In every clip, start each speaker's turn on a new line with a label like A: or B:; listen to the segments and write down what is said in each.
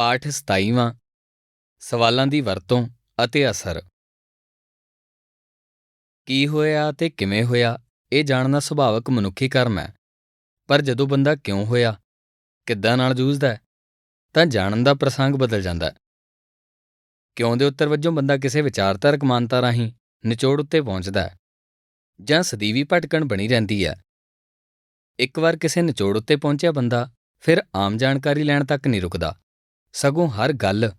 A: ਪਾਠ 27ਵਾਂ ਸਵਾਲਾਂ ਦੀ ਵਰਤੋਂ ਅਤੇ ਅਸਰ। ਕੀ ਹੋਇਆ ਤੇ ਕਿਵੇਂ ਹੋਇਆ, ਇਹ ਜਾਣਨਾ ਸੁਭਾਵਕ ਮਨੁੱਖੀ ਕਰਮ ਹੈ। ਪਰ ਜਦੋਂ ਬੰਦਾ ਕਿਉਂ ਹੋਇਆ, ਕਿੱਦਾਂ ਨਾਲ ਜੂਝਦਾ ਹੈ, ਤਾਂ ਜਾਣਨ ਦਾ ਪ੍ਰਸੰਗ ਬਦਲ ਜਾਂਦਾ ਹੈ। ਕਿਉਂ ਦੇ ਉੱਤਰ ਵਜੋਂ ਬੰਦਾ ਕਿਸੇ ਵਿਚਾਰਧਾਰਕ ਮਾਨਤਾ ਰਾਹੀਂ ਨਿਚੋੜ ਉੱਤੇ ਪਹੁੰਚਦਾ ਹੈ, ਜਾਂ ਸਦੀਵੀ ਭਟਕਣ ਬਣੀ ਰਹਿੰਦੀ ਹੈ। ਇੱਕ ਵਾਰ ਕਿਸੇ ਨਿਚੋੜ ਉੱਤੇ ਪਹੁੰਚਿਆ ਬੰਦਾ, ਫਿਰ ਆਮ ਜਾਣਕਾਰੀ ਲੈਣ ਤੱਕ ਨਹੀਂ ਰੁਕਦਾ। ਸਗੋਂ ਹਰ ਗੱਲ,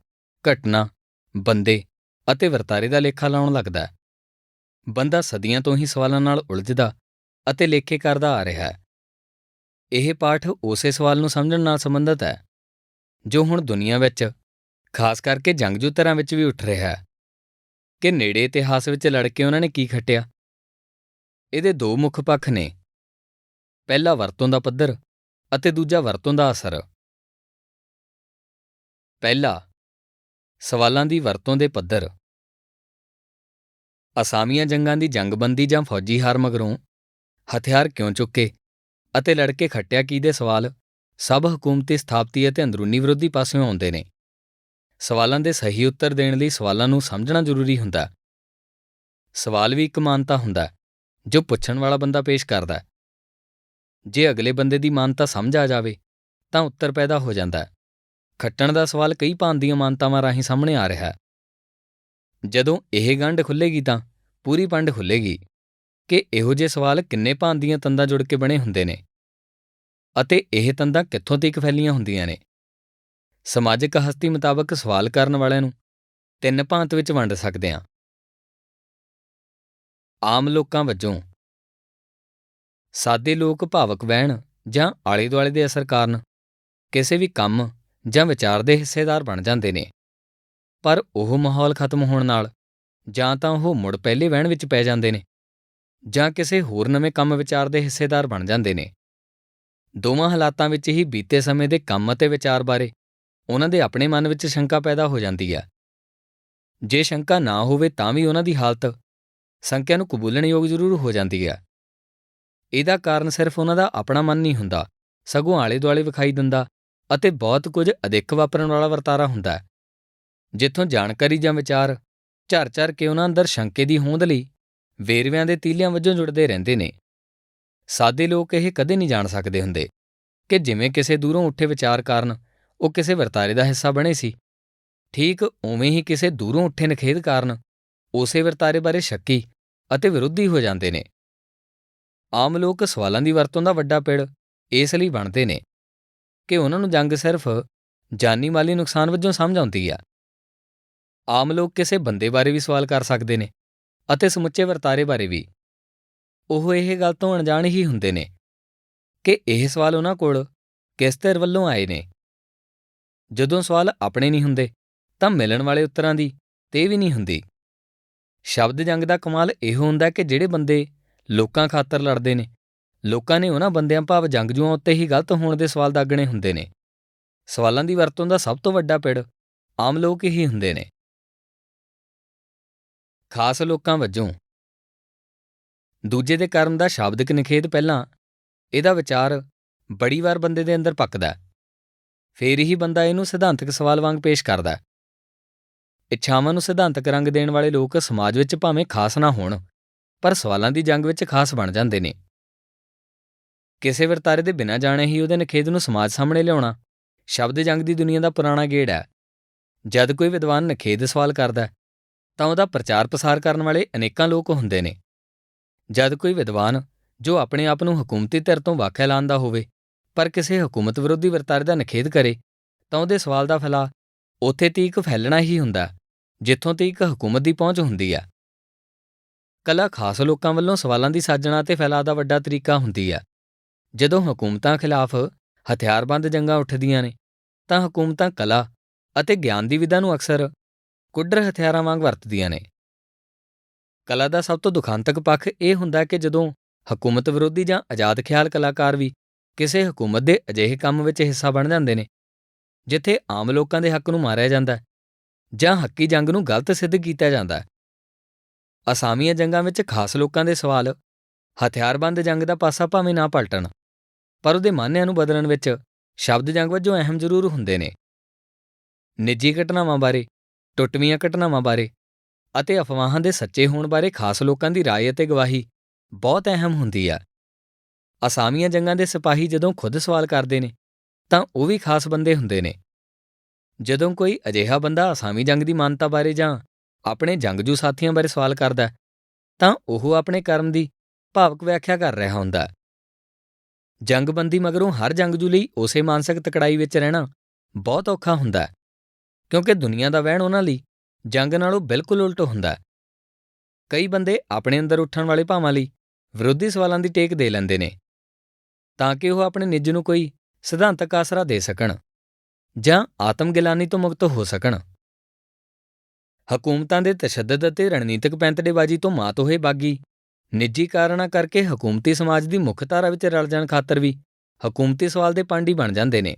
A: ਘਟਨਾ, ਬੰਦੇ ਅਤੇ ਵਰਤਾਰੇ ਦਾ ਲੇਖਾ ਲਾਉਣ ਲੱਗਦਾ ਹੈ। ਬੰਦਾ ਸਦੀਆਂ ਤੋਂ ਹੀ ਸਵਾਲਾਂ ਨਾਲ ਉਲਝਦਾ ਅਤੇ ਲੇਖੇ ਕਰਦਾ ਆ ਰਿਹਾ ਹੈ। ਇਹ ਪਾਠ ਉਸੇ ਸਵਾਲ ਨੂੰ ਸਮਝਣ ਨਾਲ ਸੰਬੰਧਿਤ ਹੈ, ਜੋ ਹੁਣ ਦੁਨੀਆ ਵਿੱਚ, ਖਾਸ ਕਰਕੇ ਜੰਗਜੂ ਤਰ੍ਹਾਂ ਵਿੱਚ ਵੀ ਉੱਠ ਰਿਹਾ ਹੈ, ਕਿ ਨੇੜੇ ਇਤਿਹਾਸ ਵਿੱਚ ਲੜ ਕੇ ਉਹਨਾਂ ਨੇ ਕੀ ਖੱਟਿਆ। ਇਹਦੇ ਦੋ ਮੁੱਖ ਪੱਖ ਨੇ, ਪਹਿਲਾ ਵਰਤੋਂ ਦਾ ਪੱਧਰ ਅਤੇ ਦੂਜਾ ਵਰਤੋਂ ਦਾ ਅਸਰ। ਪਹਿਲਾ, ਸਵਾਲਾਂ ਦੀ ਵਰਤੋਂ ਦੇ ਪੱਧਰ। ਅਸਾਮੀਆਂ ਜੰਗਾਂ ਦੀ ਜੰਗਬੰਦੀ ਜਾਂ ਫੌਜੀ ਹਾਰ ਮਗਰੋਂ ਹਥਿਆਰ ਕਿਉਂ ਚੁੱਕੇ ਅਤੇ ਲੜਕੇ ਖੱਟਿਆ ਕੀ ਦੇ ਸਵਾਲ ਸਭ ਹਕੂਮਤੀ ਸਥਾਪਤੀ ਅਤੇ ਅੰਦਰੂਨੀ ਵਿਰੋਧੀ ਪਾਸਿਓਂ ਆਉਂਦੇ ਨੇ? ਸਵਾਲਾਂ ਦੇ ਸਹੀ ਉੱਤਰ ਦੇਣ ਲਈ ਸਵਾਲਾਂ ਨੂੰ ਸਮਝਣਾ ਜ਼ਰੂਰੀ ਹੁੰਦਾ। ਸਵਾਲ ਵੀ ਇੱਕ ਮਾਨਤਾ ਹੁੰਦਾ, ਜੋ ਪੁੱਛਣ ਵਾਲਾ ਬੰਦਾ ਪੇਸ਼ ਕਰਦਾ। ਜੇ ਅਗਲੇ ਬੰਦੇ ਦੀ ਮਾਨਤਾ ਸਮਝ ਆ ਜਾਵੇ, ਤਾਂ ਉੱਤਰ ਪੈਦਾ ਹੋ ਜਾਂਦਾ। ਖੱਟਣ ਦਾ ਸਵਾਲ ਕਈ ਭਾਂਤ ਦੀਆਂ ਮਾਨਤਾਵਾਂ ਰਾਹੀਂ ਸਾਹਮਣੇ ਆ ਰਿਹਾ ਹੈ। ਜਦੋਂ ਇਹ ਗੰਢ ਖੁੱਲੇਗੀ ਤਾਂ ਪੂਰੀ ਪੰਡ ਖੁੱਲੇਗੀ ਕਿ ਇਹੋ ਜਿਹੇ ਸਵਾਲ ਕਿੰਨੇ ਭਾਂਤ ਦੀਆਂ ਤੰਦਾਂ ਜੁੜ ਕੇ ਬਣੇ ਹੁੰਦੇ ਨੇ ਅਤੇ ਇਹ ਤੰਦਾਂ ਕਿੱਥੋਂ ਤੱਕ ਫੈਲੀਆਂ ਹੁੰਦੀਆਂ ਨੇ। ਸਮਾਜਿਕ ਹਸਤੀ ਮੁਤਾਬਕ ਸਵਾਲ ਕਰਨ ਵਾਲਿਆਂ ਨੂੰ ਤਿੰਨ ਭਾਂਤ ਵਿੱਚ ਵੰਡ ਸਕਦੇ ਹਾਂ। ਆਮ ਲੋਕਾਂ ਵਜੋਂ ਸਾਦੇ ਲੋਕ ਭਾਵਕ ਵਹਿਣ ਜਾਂ ਆਲੇ-ਦੁਆਲੇ ਦੇ ਅਸਰ ਕਾਰਨ ਕਿਸੇ ਵੀ ਕੰਮ ਜਾਂ ਵਿਚਾਰ ਦੇ ਹਿੱਸੇਦਾਰ ਬਣ ਜਾਂਦੇ ਨੇ। ਪਰ ਉਹ ਮਾਹੌਲ ਖਤਮ ਹੋਣ ਨਾਲ ਜਾਂ ਤਾਂ ਉਹ ਮੁੜ ਪਹਿਲੇ ਵਹਿਣ ਵਿੱਚ ਪੈ ਜਾਂਦੇ ਨੇ ਜਾਂ ਕਿਸੇ ਹੋਰ ਨਵੇਂ ਕੰਮ ਵਿਚਾਰ ਦੇ ਹਿੱਸੇਦਾਰ ਬਣ ਜਾਂਦੇ ਨੇ। ਦੋਵਾਂ ਹਾਲਾਤਾਂ ਵਿੱਚ ਹੀ ਬੀਤੇ ਸਮੇਂ ਦੇ ਕੰਮ ਅਤੇ ਵਿਚਾਰ ਬਾਰੇ ਉਹਨਾਂ ਦੇ ਆਪਣੇ ਮਨ ਵਿੱਚ ਸ਼ੰਕਾ ਪੈਦਾ ਹੋ ਜਾਂਦੀ ਹੈ ਜੇ ਸ਼ੰਕਾ ਨਾ ਹੋਵੇ ਤਾਂ ਵੀ ਉਹਨਾਂ ਦੀ ਹਾਲਤ ਸੰਕਿਆ ਨੂੰ ਕਬੂਲਣ ਯੋਗ ਜ਼ਰੂਰ ਹੋ ਜਾਂਦੀ ਹੈ ਇਹਦਾ ਕਾਰਨ ਸਿਰਫ ਉਹਨਾਂ ਦਾ ਆਪਣਾ ਮਨ ਨਹੀਂ ਹੁੰਦਾ, ਸਗੋਂ ਆਲੇ-ਦੁਆਲੇ ਵਿਖਾਈ ਦਿੰਦਾ ਅਤੇ ਬਹੁਤ ਕੁਝ ਅਦਿੱਖ ਵਾਪਰਨ ਵਾਲਾ ਵਰਤਾਰਾ ਹੁੰਦਾ ਹੈ। ਜਿੱਥੋਂ ਜਾਣਕਾਰੀ ਜਾਂ ਵਿਚਾਰ ਝਰ-ਝਰ ਕੇ ਉਹਨਾਂ ਅੰਦਰ ਸ਼ੰਕੇ ਦੀ ਹੋਂਦ ਲਈ ਵੇਰਵਿਆਂ ਦੇ ਤੀਲਿਆਂ ਵਜੋਂ ਜੁੜਦੇ ਰਹਿੰਦੇ ਨੇ। ਸਾਦੇ ਲੋਕ ਇਹ ਕਦੇ ਨਹੀਂ ਜਾਣ ਸਕਦੇ ਹੁੰਦੇ ਕਿ ਜਿਵੇਂ ਕਿਸੇ ਦੂਰੋਂ ਉੱਠੇ ਵਿਚਾਰ ਕਾਰਨ ਉਹ ਕਿਸੇ ਵਰਤਾਰੇ ਦਾ ਹਿੱਸਾ ਬਣੇ ਸੀ। ਠੀਕ ਉਵੇਂ ਹੀ ਕਿਸੇ ਦੂਰੋਂ ਉੱਠੇ ਨਖੇਦ ਕਾਰਨ ਉਸੇ ਵਰਤਾਰੇ ਬਾਰੇ ਸ਼ੱਕੀ ਅਤੇ ਵਿਰੋਧੀ ਹੋ ਜਾਂਦੇ ਨੇ। ਆਮ ਲੋਕ ਸਵਾਲਾਂ ਦੀ ਵਰਤੋਂ ਦਾ ਵੱਡਾ ਪਿੜ ਇਸ ਲਈ ਬਣਦੇ ਨੇ ਕਿ ਉਹਨਾਂ ਨੂੰ ਜੰਗ ਸਿਰਫ ਜਾਨੀ ਮਾਲੀ ਨੁਕਸਾਨ ਵਜੋਂ ਸਮਝ ਆਉਂਦੀ ਆ। ਆਮ ਲੋਕ ਕਿਸੇ ਬੰਦੇ ਬਾਰੇ ਵੀ ਸਵਾਲ ਕਰ ਸਕਦੇ ਨੇ ਅਤੇ ਸਮੁੱਚੇ ਵਰਤਾਰੇ ਬਾਰੇ ਵੀ। ਉਹ ਇਹ ਗੱਲ ਤੋਂ ਅਣਜਾਣ ਹੀ ਹੁੰਦੇ ਨੇ ਕਿ ਇਹ ਸਵਾਲ ਉਹਨਾਂ ਕੋਲ ਕਿਸ ਧਿਰ ਵੱਲੋਂ ਆਏ ਨੇ। ਜਦੋਂ ਸਵਾਲ ਆਪਣੇ ਨਹੀਂ ਹੁੰਦੇ, ਤਾਂ ਮਿਲਣ ਵਾਲੇ ਉੱਤਰਾਂ ਦੀ ਤੇ ਵੀ ਨਹੀਂ ਹੁੰਦੀ। ਸ਼ਬਦ ਜੰਗ ਦਾ ਕਮਾਲ ਇਹ ਹੁੰਦਾ ਕਿ ਜਿਹੜੇ ਬੰਦੇ ਲੋਕਾਂ ਖਾਤਰ ਲੜਦੇ ਨੇ ਲੋਕਾਂ ਨੇ ਉਹਨਾਂ ਬੰਦਿਆਂ ਭਾਵ ਜੰਗਜੂਆਂ ਉੱਤੇ ਹੀ ਗਲਤ ਹੋਣ ਦੇ ਸਵਾਲ ਦਾਗਣੇ ਹੁੰਦੇ ਨੇ। ਸਵਾਲਾਂ ਦੀ ਵਰਤੋਂ ਦਾ ਸਭ ਤੋਂ ਵੱਡਾ ਪਿੜ ਆਮ ਲੋਕ ਹੀ ਹੁੰਦੇ ਨੇ। ਖਾਸ ਲੋਕਾਂ ਵਜੋਂ ਦੂਜੇ ਦੇ ਕਰਮ ਦਾ ਸ਼ਾਬਦਿਕ ਨਿਖੇਧ ਪਹਿਲਾਂ ਇਹਦਾ ਵਿਚਾਰ ਬੜੀ ਵਾਰ ਬੰਦੇ ਦੇ ਅੰਦਰ ਪੱਕਦਾ ਫੇਰ ਹੀ ਬੰਦਾ ਇਹਨੂੰ ਸਿਧਾਂਤਕ ਸਵਾਲ ਵਾਂਗ ਪੇਸ਼ ਕਰਦਾ ਇੱਛਾਵਾਂ ਨੂੰ ਸਿਧਾਂਤਕ ਰੰਗ ਦੇਣ ਵਾਲੇ ਲੋਕ ਸਮਾਜ ਵਿੱਚ ਭਾਵੇਂ ਖਾਸ ਨਾ ਹੋਣ, ਪਰ ਸਵਾਲਾਂ ਦੀ ਜੰਗ ਵਿੱਚ ਖਾਸ ਬਣ ਜਾਂਦੇ ਨੇ। ਕਿਸੇ ਵਰਤਾਰੇ ਦੇ ਬਿਨਾਂ ਜਾਣੇ ਹੀ ਉਹਦੇ ਨਖੇਧ ਨੂੰ ਸਮਾਜ ਸਾਹਮਣੇ ਲਿਆਉਣਾ। ਸ਼ਬਦ ਜੰਗ ਦੀ ਦੁਨੀਆ ਦਾ ਪੁਰਾਣਾ ਗੇੜ ਹੈ। ਜਦ ਕੋਈ ਵਿਦਵਾਨ ਨਖੇਧ ਸਵਾਲ ਕਰਦਾ ਤਾਂ ਉਹਦਾ ਪ੍ਰਚਾਰ ਪ੍ਰਸਾਰ ਕਰਨ ਵਾਲੇ ਅਨੇਕਾਂ ਲੋਕ ਹੁੰਦੇ ਨੇ। ਜਦ ਕੋਈ ਵਿਦਵਾਨ ਜੋ ਆਪਣੇ ਆਪ ਨੂੰ ਹਕੂਮਤੀ ਧਿਰ ਤੋਂ ਵੱਖ ਐਲਾਨਦਾ ਹੋਵੇ, ਪਰ ਕਿਸੇ ਹਕੂਮਤ ਵਿਰੋਧੀ ਵਰਤਾਰੇ ਦਾ ਨਖੇਧ ਕਰੇ, ਤਾਂ ਉਹਦੇ ਸਵਾਲ ਦਾ ਫੈਲਾ ਉੱਥੇ ਤੀਕ ਫੈਲਣਾ ਹੀ ਹੁੰਦਾ ਜਿੱਥੋਂ ਤੀਕ ਹਕੂਮਤ ਦੀ ਪਹੁੰਚ ਹੁੰਦੀ ਆ ਕਲਾ ਖਾਸ ਲੋਕਾਂ ਵੱਲੋਂ ਸਵਾਲਾਂ ਦੀ ਸਾਜਣਾ ਤੇ ਫੈਲਾਅ ਦਾ ਵੱਡਾ ਤਰੀਕਾ ਹੁੰਦੀ ਆ ਜਦੋਂ ਹਕੂਮਤਾਂ ਖਿਲਾਫ ਹਥਿਆਰਬੰਦ ਜੰਗਾਂ ਉੱਠਦੀਆਂ ਨੇ, ਤਾਂ ਹਕੂਮਤਾਂ ਕਲਾ ਅਤੇ ਗਿਆਨ ਦੀ ਵਿਧਾ ਨੂੰ ਅਕਸਰ ਕੁੱਡਰ ਹਥਿਆਰਾਂ ਵਾਂਗ ਵਰਤਦੀਆਂ ਨੇ। ਕਲਾ ਦਾ ਸਭ ਤੋਂ ਦੁਖਾਂਤਕ ਪੱਖ ਇਹ ਹੁੰਦਾ ਕਿ ਜਦੋਂ ਹਕੂਮਤ ਵਿਰੋਧੀ ਜਾਂ ਆਜ਼ਾਦ ਖਿਆਲ ਕਲਾਕਾਰ ਵੀ ਕਿਸੇ ਹਕੂਮਤ ਦੇ ਅਜਿਹੇ ਕੰਮ ਵਿੱਚ ਹਿੱਸਾ ਬਣ ਜਾਂਦੇ ਨੇ, ਜਿੱਥੇ ਆਮ ਲੋਕਾਂ ਦੇ ਹੱਕ ਨੂੰ ਮਾਰਿਆ ਜਾਂਦਾ ਹੈ ਜਾਂ ਹੱਕੀ ਜੰਗ ਨੂੰ ਗਲਤ ਸਿੱਧ ਕੀਤਾ ਜਾਂਦਾ ਹੈ। ਅਸਾਮੀਆਂ ਜੰਗਾਂ ਵਿੱਚ ਖਾਸ ਲੋਕਾਂ ਦੇ ਸਵਾਲ ਹਥਿਆਰਬੰਦ ਜੰਗ ਦਾ ਪਾਸਾ ਭਾਵੇਂ ਨਾ ਪਲਟਣ। ਪਰ ਉਹਦੇ ਮਾਨਿਆਂ ਨੂੰ ਬਦਲਣ ਵਿੱਚ ਸ਼ਬਦ ਜੰਗ ਵਜੋਂ ਅਹਿਮ ਜ਼ਰੂਰ ਹੁੰਦੇ ਨੇ ਨਿੱਜੀ ਘਟਨਾਵਾਂ ਬਾਰੇ ਟੁੱਟਵੀਆਂ ਘਟਨਾਵਾਂ ਬਾਰੇ ਅਤੇ ਅਫਵਾਹਾਂ ਦੇ ਸੱਚੇ ਹੋਣ ਬਾਰੇ ਖਾਸ ਲੋਕਾਂ ਦੀ رائے ਅਤੇ ਗਵਾਹੀ ਬਹੁਤ ਅਹਿਮ ਹੁੰਦੀ ਆ ਅਸਾਮੀਆਂ ਜੰਗਾਂ ਦੇ ਸਿਪਾਹੀ ਜਦੋਂ ਖੁਦ ਸਵਾਲ ਕਰਦੇ ਨੇ ਤਾਂ ਉਹ ਵੀ ਖਾਸ ਬੰਦੇ ਹੁੰਦੇ ਨੇ ਜਦੋਂ ਕੋਈ ਅਜਿਹਾ ਬੰਦਾ ਅਸਾਮੀ ਜੰਗ ਦੀ ਮਾਨਤਾ ਬਾਰੇ ਜਾਂ ਆਪਣੇ ਜੰਗਜੂ ਸਾਥੀਆਂ ਬਾਰੇ ਸਵਾਲ ਕਰਦਾ ਹੈ, ਤਾਂ ਉਹ ਆਪਣੇ ਕਰਮ ਦੀ ਭਾਵਕ ਵਿਆਖਿਆ ਕਰ ਰਿਹਾ ਹੁੰਦਾ ਹੈ। ਜੰਗਬੰਦੀ ਮਗਰੋਂ ਹਰ ਜੰਗਜੂ ਲਈ ਉਸੇ ਮਾਨਸਿਕ ਤਕੜਾਈ ਵਿੱਚ ਰਹਿਣਾ ਬਹੁਤ ਔਖਾ ਹੁੰਦਾ ਹੈ, ਕਿਉਂਕਿ ਦੁਨੀਆ ਦਾ ਵਹਿਣ ਉਹਨਾਂ ਲਈ, ਜੰਗ ਨਾਲੋਂ ਬਿਲਕੁਲ ਉਲਟ ਹੁੰਦਾ ਹੈ। ਕਈ ਬੰਦੇ ਆਪਣੇ ਅੰਦਰ ਉੱਠਣ ਵਾਲੇ ਭਾਵਾਂ ਲਈ ਵਿਰੋਧੀ ਸਵਾਲਾਂ ਦੀ ਟੇਕ ਦੇ ਲੈਂਦੇ ਨੇ, ਤਾਂ ਕਿ ਉਹ ਆਪਣੇ ਨਿੱਜ ਨੂੰ ਕੋਈ ਸਿਧਾਂਤਕ ਆਸਰਾ ਦੇ ਸਕਣ ਜਾਂ ਆਤਮ ਗਿਲਾਨੀ ਤੋਂ ਮੁਕਤ ਹੋ ਸਕਣ। ਹਕੂਮਤਾਂ ਦੇ ਤਸ਼ੱਦਦ ਅਤੇ ਰਣਨੀਤਿਕ ਪੈਂਤੜੇਬਾਜ਼ੀ ਤੋਂ ਮਾਤ ਹੋਏ ਬਾਗੀ ਨਿੱਜੀ ਕਾਰਨਾਂ ਕਰਕੇ ਹਕੂਮਤੀ ਸਮਾਜ ਦੀ ਮੁੱਖ ਧਾਰਾ ਵਿੱਚ ਰਲ ਜਾਣ ਖਾਤਰ ਵੀ ਹਕੂਮਤੀ ਸਵਾਲ ਦੇ ਪਾਂਡੀ ਬਣ ਜਾਂਦੇ ਨੇ।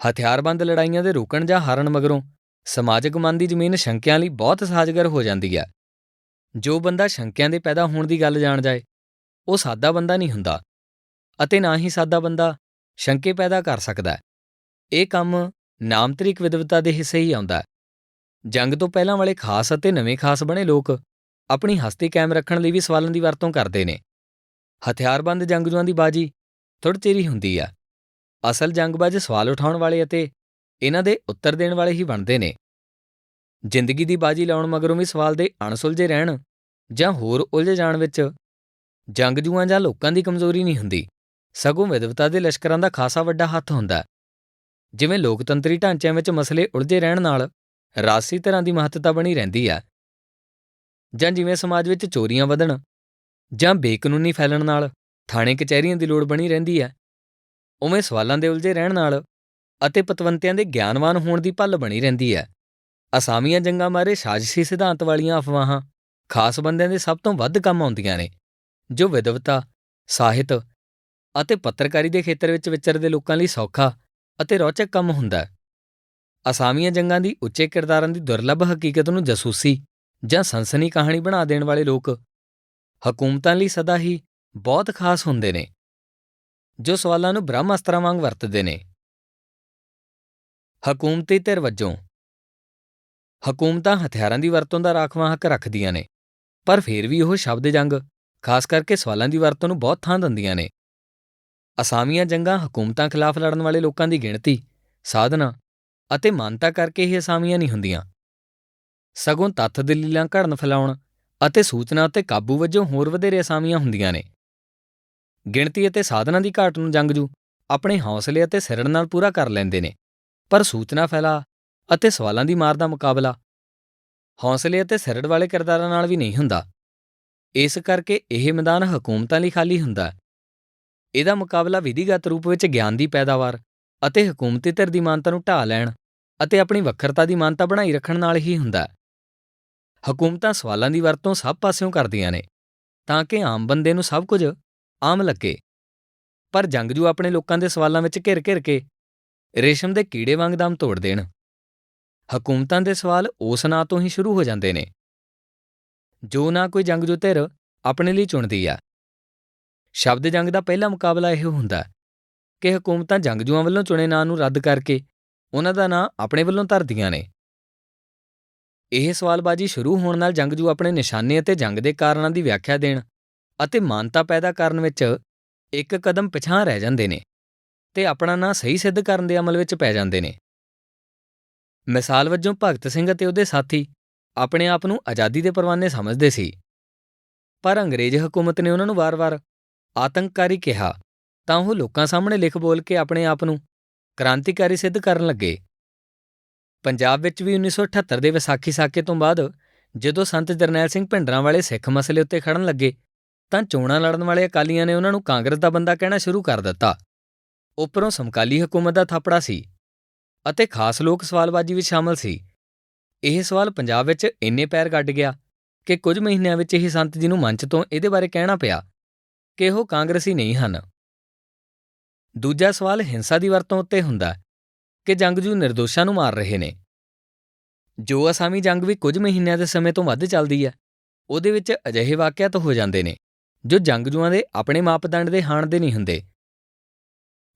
A: ਹਥਿਆਰਬੰਦ ਲੜਾਈਆਂ ਦੇ ਰੁਕਣ ਜਾਂ ਹਾਰਨ ਮਗਰੋਂ ਸਮਾਜਿਕ ਮਨ ਦੀ ਜ਼ਮੀਨ ਸ਼ੰਕਿਆਂ ਲਈ ਬਹੁਤ ਸਾਜ਼ਗਰ ਹੋ ਜਾਂਦੀ ਹੈ ਜੋ ਬੰਦਾ ਸ਼ੰਕਿਆਂ ਦੇ ਪੈਦਾ ਹੋਣ ਦੀ ਗੱਲ ਜਾਣ ਜਾਏ, ਉਹ ਸਾਦਾ ਬੰਦਾ ਨਹੀਂ ਹੁੰਦਾ ਅਤੇ ਨਾ ਹੀ ਸਾਦਾ ਬੰਦਾ ਸ਼ੰਕੇ ਪੈਦਾ ਕਰ ਸਕਦਾ। ਇਹ ਕੰਮ ਨਾਮਤਰੀਕ ਵਿਦਵਤਾ ਦੇ ਹਿੱਸੇ ਹੀ ਆਉਂਦਾ। ਜੰਗ ਤੋਂ ਪਹਿਲਾਂ ਵਾਲੇ ਖਾਸ ਅਤੇ ਨਵੇਂ ਖਾਸ ਬਣੇ ਲੋਕ ਆਪਣੀ ਹਸਤੀ ਕਾਇਮ ਰੱਖਣ ਲਈ ਵੀ ਸਵਾਲਾਂ ਦੀ ਵਰਤੋਂ ਕਰਦੇ ਨੇ। ਹਥਿਆਰਬੰਦ ਜੰਗਜੂਆਂ ਦੀ ਬਾਜੀ ਥੋੜ੍ਹੀ ਚਿਰੀ ਹੁੰਦੀ ਆ। ਅਸਲ ਜੰਗਬਾਜ਼ ਸਵਾਲ ਉਠਾਉਣ ਵਾਲੇ ਅਤੇ ਇਹਨਾਂ ਦੇ ਉੱਤਰ ਦੇਣ ਵਾਲੇ ਹੀ ਬਣਦੇ ਨੇ। ਜ਼ਿੰਦਗੀ ਦੀ ਬਾਜੀ ਲਾਉਣ ਮਗਰੋਂ ਵੀ ਸਵਾਲ ਦੇ ਅਣਸੁਲਝੇ ਰਹਿਣ ਜਾਂ ਹੋਰ ਉਲਝ ਜਾਣ ਵਿੱਚ ਜੰਗਜੂਆਂ ਜਾਂ ਲੋਕਾਂ ਦੀ ਕਮਜ਼ੋਰੀ ਨਹੀਂ ਹੁੰਦੀ। ਸਗੋਂ ਵਿਦਵਤਾ ਦੇ ਲਸ਼ਕਰਾਂ ਦਾ ਖਾਸਾ ਵੱਡਾ ਹੱਥ ਹੁੰਦਾ। ਜਿਵੇਂ ਲੋਕਤੰਤਰੀ ਢਾਂਚਿਆਂ ਵਿੱਚ ਮਸਲੇ ਉਲਝੇ ਰਹਿਣ ਨਾਲ ਰਾਸੀ ਤਰ੍ਹਾਂ ਦੀ ਮਹੱਤਤਾ ਬਣੀ ਰਹਿੰਦੀ ਆ। ਜਾਂ ਜਿਵੇਂ ਸਮਾਜ ਵਿੱਚ ਚੋਰੀਆਂ ਵਧਣ ਜਾਂ ਬੇਕਾਨੂੰਨੀ ਫੈਲਣ ਨਾਲ ਥਾਣੇ ਕਚਹਿਰੀਆਂ ਦੀ ਲੋੜ ਬਣੀ ਰਹਿੰਦੀ ਹੈ, ਉਵੇਂ ਸਵਾਲਾਂ ਦੇ ਉਲਝੇ ਰਹਿਣ ਨਾਲ ਅਤੇ ਪਤਵੰਤਿਆਂ ਦੇ ਗਿਆਨਵਾਨ ਹੋਣ ਦੀ ਭੱਲ ਬਣੀ ਰਹਿੰਦੀ ਹੈ। ਅਸਾਮੀਆਂ ਜੰਗਾਂ ਮਾਰੇ ਸਾਜ਼ਿਸ਼ੀ ਸਿਧਾਂਤ ਵਾਲੀਆਂ ਅਫਵਾਹਾਂ ਖਾਸ ਬੰਦਿਆਂ ਦੇ ਸਭ ਤੋਂ ਵੱਧ ਕੰਮ ਆਉਂਦੀਆਂ ਨੇ, ਜੋ ਵਿਦਵਤਾ, ਸਾਹਿਤ ਅਤੇ ਪੱਤਰਕਾਰੀ ਦੇ ਖੇਤਰ ਵਿੱਚ ਵਿਚਰਦੇ ਲੋਕਾਂ ਲਈ ਸੌਖਾ ਅਤੇ ਰੌਚਕ ਕੰਮ ਹੁੰਦਾ ਹੈ। ਅਸਾਮੀਆਂ ਜੰਗਾਂ ਦੀ ਉੱਚੇ ਕਿਰਦਾਰਾਂ ਦੀ ਦੁਰਲੱਭ ਹਕੀਕਤ ਨੂੰ ਜਸੂਸੀ ਜਾਂ ਸਨਸਨੀ ਕਹਾਣੀ ਬਣਾ ਦੇਣ ਵਾਲੇ ਲੋਕ ਹਕੂਮਤਾਂ ਲਈ ਸਦਾ ਹੀ ਬਹੁਤ ਖਾਸ ਹੁੰਦੇ ਨੇ, ਜੋ ਸਵਾਲਾਂ ਨੂੰ ਬ੍ਰਹਮਾਸਤਰਾਂ ਵਾਂਗ ਵਰਤਦੇ ਨੇ। ਹਕੂਮਤੀ ਧਿਰ ਵਜੋਂ ਹਕੂਮਤਾਂ ਹਥਿਆਰਾਂ ਦੀ ਵਰਤੋਂ ਦਾ ਰਾਖਵਾਂ ਹੱਕ ਰੱਖਦੀਆਂ ਨੇ, ਪਰ ਫਿਰ ਵੀ ਉਹ ਸ਼ਬਦ ਜੰਗ, ਖਾਸ ਕਰਕੇ ਸਵਾਲਾਂ ਦੀ ਵਰਤੋਂ ਨੂੰ ਬਹੁਤ ਥਾਂ ਦਿੰਦੀਆਂ ਨੇ। ਅਸਾਮੀਆਂ ਜੰਗਾਂ ਹਕੂਮਤਾਂ ਖਿਲਾਫ ਲੜਨ ਵਾਲੇ ਲੋਕਾਂ ਦੀ ਗਿਣਤੀ, ਸਾਧਨਾ ਅਤੇ ਮਾਨਤਾ ਕਰਕੇ ਹੀ ਅਸਾਮੀਆਂ ਨਹੀਂ ਹੁੰਦੀਆਂ। ਸਗੋਂ ਤੱਥ ਦਲੀਲਾਂ ਘੜਨ ਫੈਲਾਉਣ ਅਤੇ ਸੂਚਨਾ ਅਤੇ ਕਾਬੂ ਵਜੋਂ ਹੋਰ ਵਧੇਰੇ ਅਸਾਮੀਆਂ ਹੁੰਦੀਆਂ ਨੇ ਗਿਣਤੀ ਅਤੇ ਸਾਧਨਾਂ ਦੀ ਘਾਟ ਨੂੰ ਜੰਗਜੂ ਆਪਣੇ ਹੌਸਲੇ ਅਤੇ ਸਿਰੜ ਨਾਲ ਪੂਰਾ ਕਰ ਲੈਂਦੇ ਨੇ, ਪਰ ਸੂਚਨਾ ਫੈਲਾ ਅਤੇ ਸਵਾਲਾਂ ਦੀ ਮਾਰ ਦਾ ਮੁਕਾਬਲਾ ਹੌਸਲੇ ਅਤੇ ਸਿਰੜ ਵਾਲੇ ਕਿਰਦਾਰਾਂ ਨਾਲ ਵੀ ਨਹੀਂ ਹੁੰਦਾ ਇਸ ਕਰਕੇ ਇਹ ਮੈਦਾਨ ਹਕੂਮਤਾਂ ਲਈ ਖਾਲੀ ਹੁੰਦਾ ਹੈ। ਇਹਦਾ ਮੁਕਾਬਲਾ ਵਿਧੀਗਤ ਰੂਪ ਵਿੱਚ ਗਿਆਨ ਦੀ ਪੈਦਾਵਾਰ ਅਤੇ ਹਕੂਮਤੀ ਧਿਰ ਦੀ ਮਾਨਤਾ ਨੂੰ ਢਾਹ ਲੈਣ ਅਤੇ ਆਪਣੀ ਵੱਖਰਤਾ ਦੀ ਮਾਨਤਾ ਬਣਾਈ ਰੱਖਣ ਨਾਲ ਹੀ ਹੁੰਦਾ ਹੈ। ਹਕੂਮਤਾਂ ਸਵਾਲਾਂ ਦੀ ਵਰਤੋਂ ਸਭ ਪਾਸਿਓਂ ਕਰਦੀਆਂ ਨੇ, ਤਾਂ ਕਿ ਆਮ ਬੰਦੇ ਨੂੰ ਸਭ ਕੁਝ ਆਮ ਲੱਗੇ। ਪਰ ਜੰਗਜੂ ਆਪਣੇ ਲੋਕਾਂ ਦੇ ਸਵਾਲਾਂ ਵਿੱਚ ਘਿਰ ਘਿਰ ਕੇ ਰੇਸ਼ਮ ਦੇ ਕੀੜੇ ਵਾਂਗ ਦਮ ਤੋੜ ਦੇਣ। ਹਕੂਮਤਾਂ ਦੇ ਸਵਾਲ ਉਸ ਨਾਂ ਤੋਂ ਹੀ ਸ਼ੁਰੂ ਹੋ ਜਾਂਦੇ ਨੇ। ਜੋ ਨਾ ਕੋਈ ਜੰਗਜੂ ਧਿਰ ਆਪਣੇ ਲਈ ਚੁਣਦੀ ਆ। ਸ਼ਬਦ ਜੰਗ ਦਾ ਪਹਿਲਾ ਮੁਕਾਬਲਾ ਇਹ ਹੁੰਦਾ ਕਿ ਹਕੂਮਤਾਂ ਜੰਗਜੂਆਂ ਵੱਲੋਂ ਚੁਣੇ ਨਾਂ ਨੂੰ ਰੱਦ ਕਰਕੇ ਉਹਨਾਂ ਦਾ ਨਾਂ ਆਪਣੇ ਵੱਲੋਂ ਧਰਦੀਆਂ ਨੇ। ਇਹ ਸਵਾਲਬਾਜ਼ੀ ਸ਼ੁਰੂ ਹੋਣ ਨਾਲ ਜੰਗਜੂ ਆਪਣੇ ਨਿਸ਼ਾਨੇ ਅਤੇ ਜੰਗ ਦੇ ਕਾਰਨਾਂ ਦੀ ਵਿਆਖਿਆ ਦੇਣ ਅਤੇ ਮਾਨਤਾ ਪੈਦਾ ਕਰਨ ਵਿੱਚ ਇੱਕ ਕਦਮ ਪਿਛਾਂਹ ਰਹਿ ਜਾਂਦੇ ਨੇ ਤੇ ਆਪਣਾ ਨਾਂ ਸਹੀ ਸਿੱਧ ਕਰਨ ਦੇ ਅਮਲ ਵਿੱਚ ਪੈ ਜਾਂਦੇ ਨੇ। ਮਿਸਾਲ ਵਜੋਂ ਭਗਤ ਸਿੰਘ ਅਤੇ ਉਹਦੇ ਸਾਥੀ ਆਪਣੇ ਆਪ ਨੂੰ ਆਜ਼ਾਦੀ ਦੇ ਪਰਵਾਨੇ ਸਮਝਦੇ ਸੀ। ਪਰ ਅੰਗਰੇਜ਼ ਹਕੂਮਤ ਨੇ ਉਹਨਾਂ ਨੂੰ ਵਾਰ-ਵਾਰ ਆਤੰਕਕਾਰੀ ਕਿਹਾ ਤਾਂ ਉਹ ਲੋਕਾਂ ਸਾਹਮਣੇ ਲਿਖ ਬੋਲ ਕੇ ਆਪਣੇ ਆਪ ਨੂੰ ਕ੍ਰਾਂਤੀਕਾਰੀ ਸਿੱਧ ਕਰਨ ਲੱਗੇ। ਪੰਜਾਬ ਵਿੱਚ ਵੀ 1978 ਦੇ ਵਿਸਾਖੀ ਸਾਕੇ ਤੋਂ ਬਾਅਦ ਜਦੋਂ ਸੰਤ ਜਰਨੈਲ ਸਿੰਘ ਭਿੰਡਰਾਂ ਵਾਲੇ ਸਿੱਖ ਮਸਲੇ ਉੱਤੇ ਖੜਨ ਲੱਗੇ, ਤਾਂ ਚੋਣਾਂ ਲੜਨ ਵਾਲੇ ਅਕਾਲੀਆਂ ਨੇ ਉਹਨਾਂ ਨੂੰ ਕਾਂਗਰਸ ਦਾ ਬੰਦਾ ਕਹਿਣਾ ਸ਼ੁਰੂ ਕਰ ਦਿੱਤਾ। ਉੱਪਰੋਂ ਸਮਕਾਲੀ ਹਕੂਮਤ ਦਾ ਥਾਪੜਾ ਸੀ ਅਤੇ ਖਾਸ ਲੋਕ ਸਵਾਲਬਾਜ਼ੀ ਵਿੱਚ ਸ਼ਾਮਲ ਸੀ। ਇਹ ਸਵਾਲ ਪੰਜਾਬ ਵਿੱਚ ਇੰਨੇ ਪੈਰ ਗੱਡ ਗਿਆ ਕਿ ਕੁਝ ਮਹੀਨਿਆਂ ਵਿੱਚ ਹੀ ਸੰਤ ਜੀ ਨੂੰ ਮੰਚ ਤੋਂ ਇਹਦੇ ਬਾਰੇ ਕਹਿਣਾ ਪਿਆ ਕਿ ਉਹ ਕਾਂਗਰਸੀ ਨਹੀਂ ਹਨ। ਦੂਜਾ ਸਵਾਲ ਹਿੰਸਾ ਦੀ ਵਰਤੋਂ ਉੱਤੇ ਹੁੰਦਾ ਕਿ ਜੰਗਜੂ ਨਿਰਦੋਸ਼ਾਂ ਨੂੰ ਮਾਰ ਰਹੇ ਨੇ। ਜੋ ਅਸਾਮੀ ਜੰਗ ਵੀ ਕੁਝ ਮਹੀਨਿਆਂ ਦੇ ਸਮੇਂ ਤੋਂ ਵੱਧ ਚੱਲਦੀ ਹੈ ਉਹਦੇ ਵਿੱਚ ਅਜਿਹੇ ਵਾਕਿਆਤ ਹੋ ਜਾਂਦੇ ਨੇ, ਜੋ ਜੰਗਜੂਆਂ ਦੇ ਆਪਣੇ ਮਾਪਦੰਡ ਦੇ ਹਾਣ ਦੇ ਨਹੀਂ ਹੁੰਦੇ।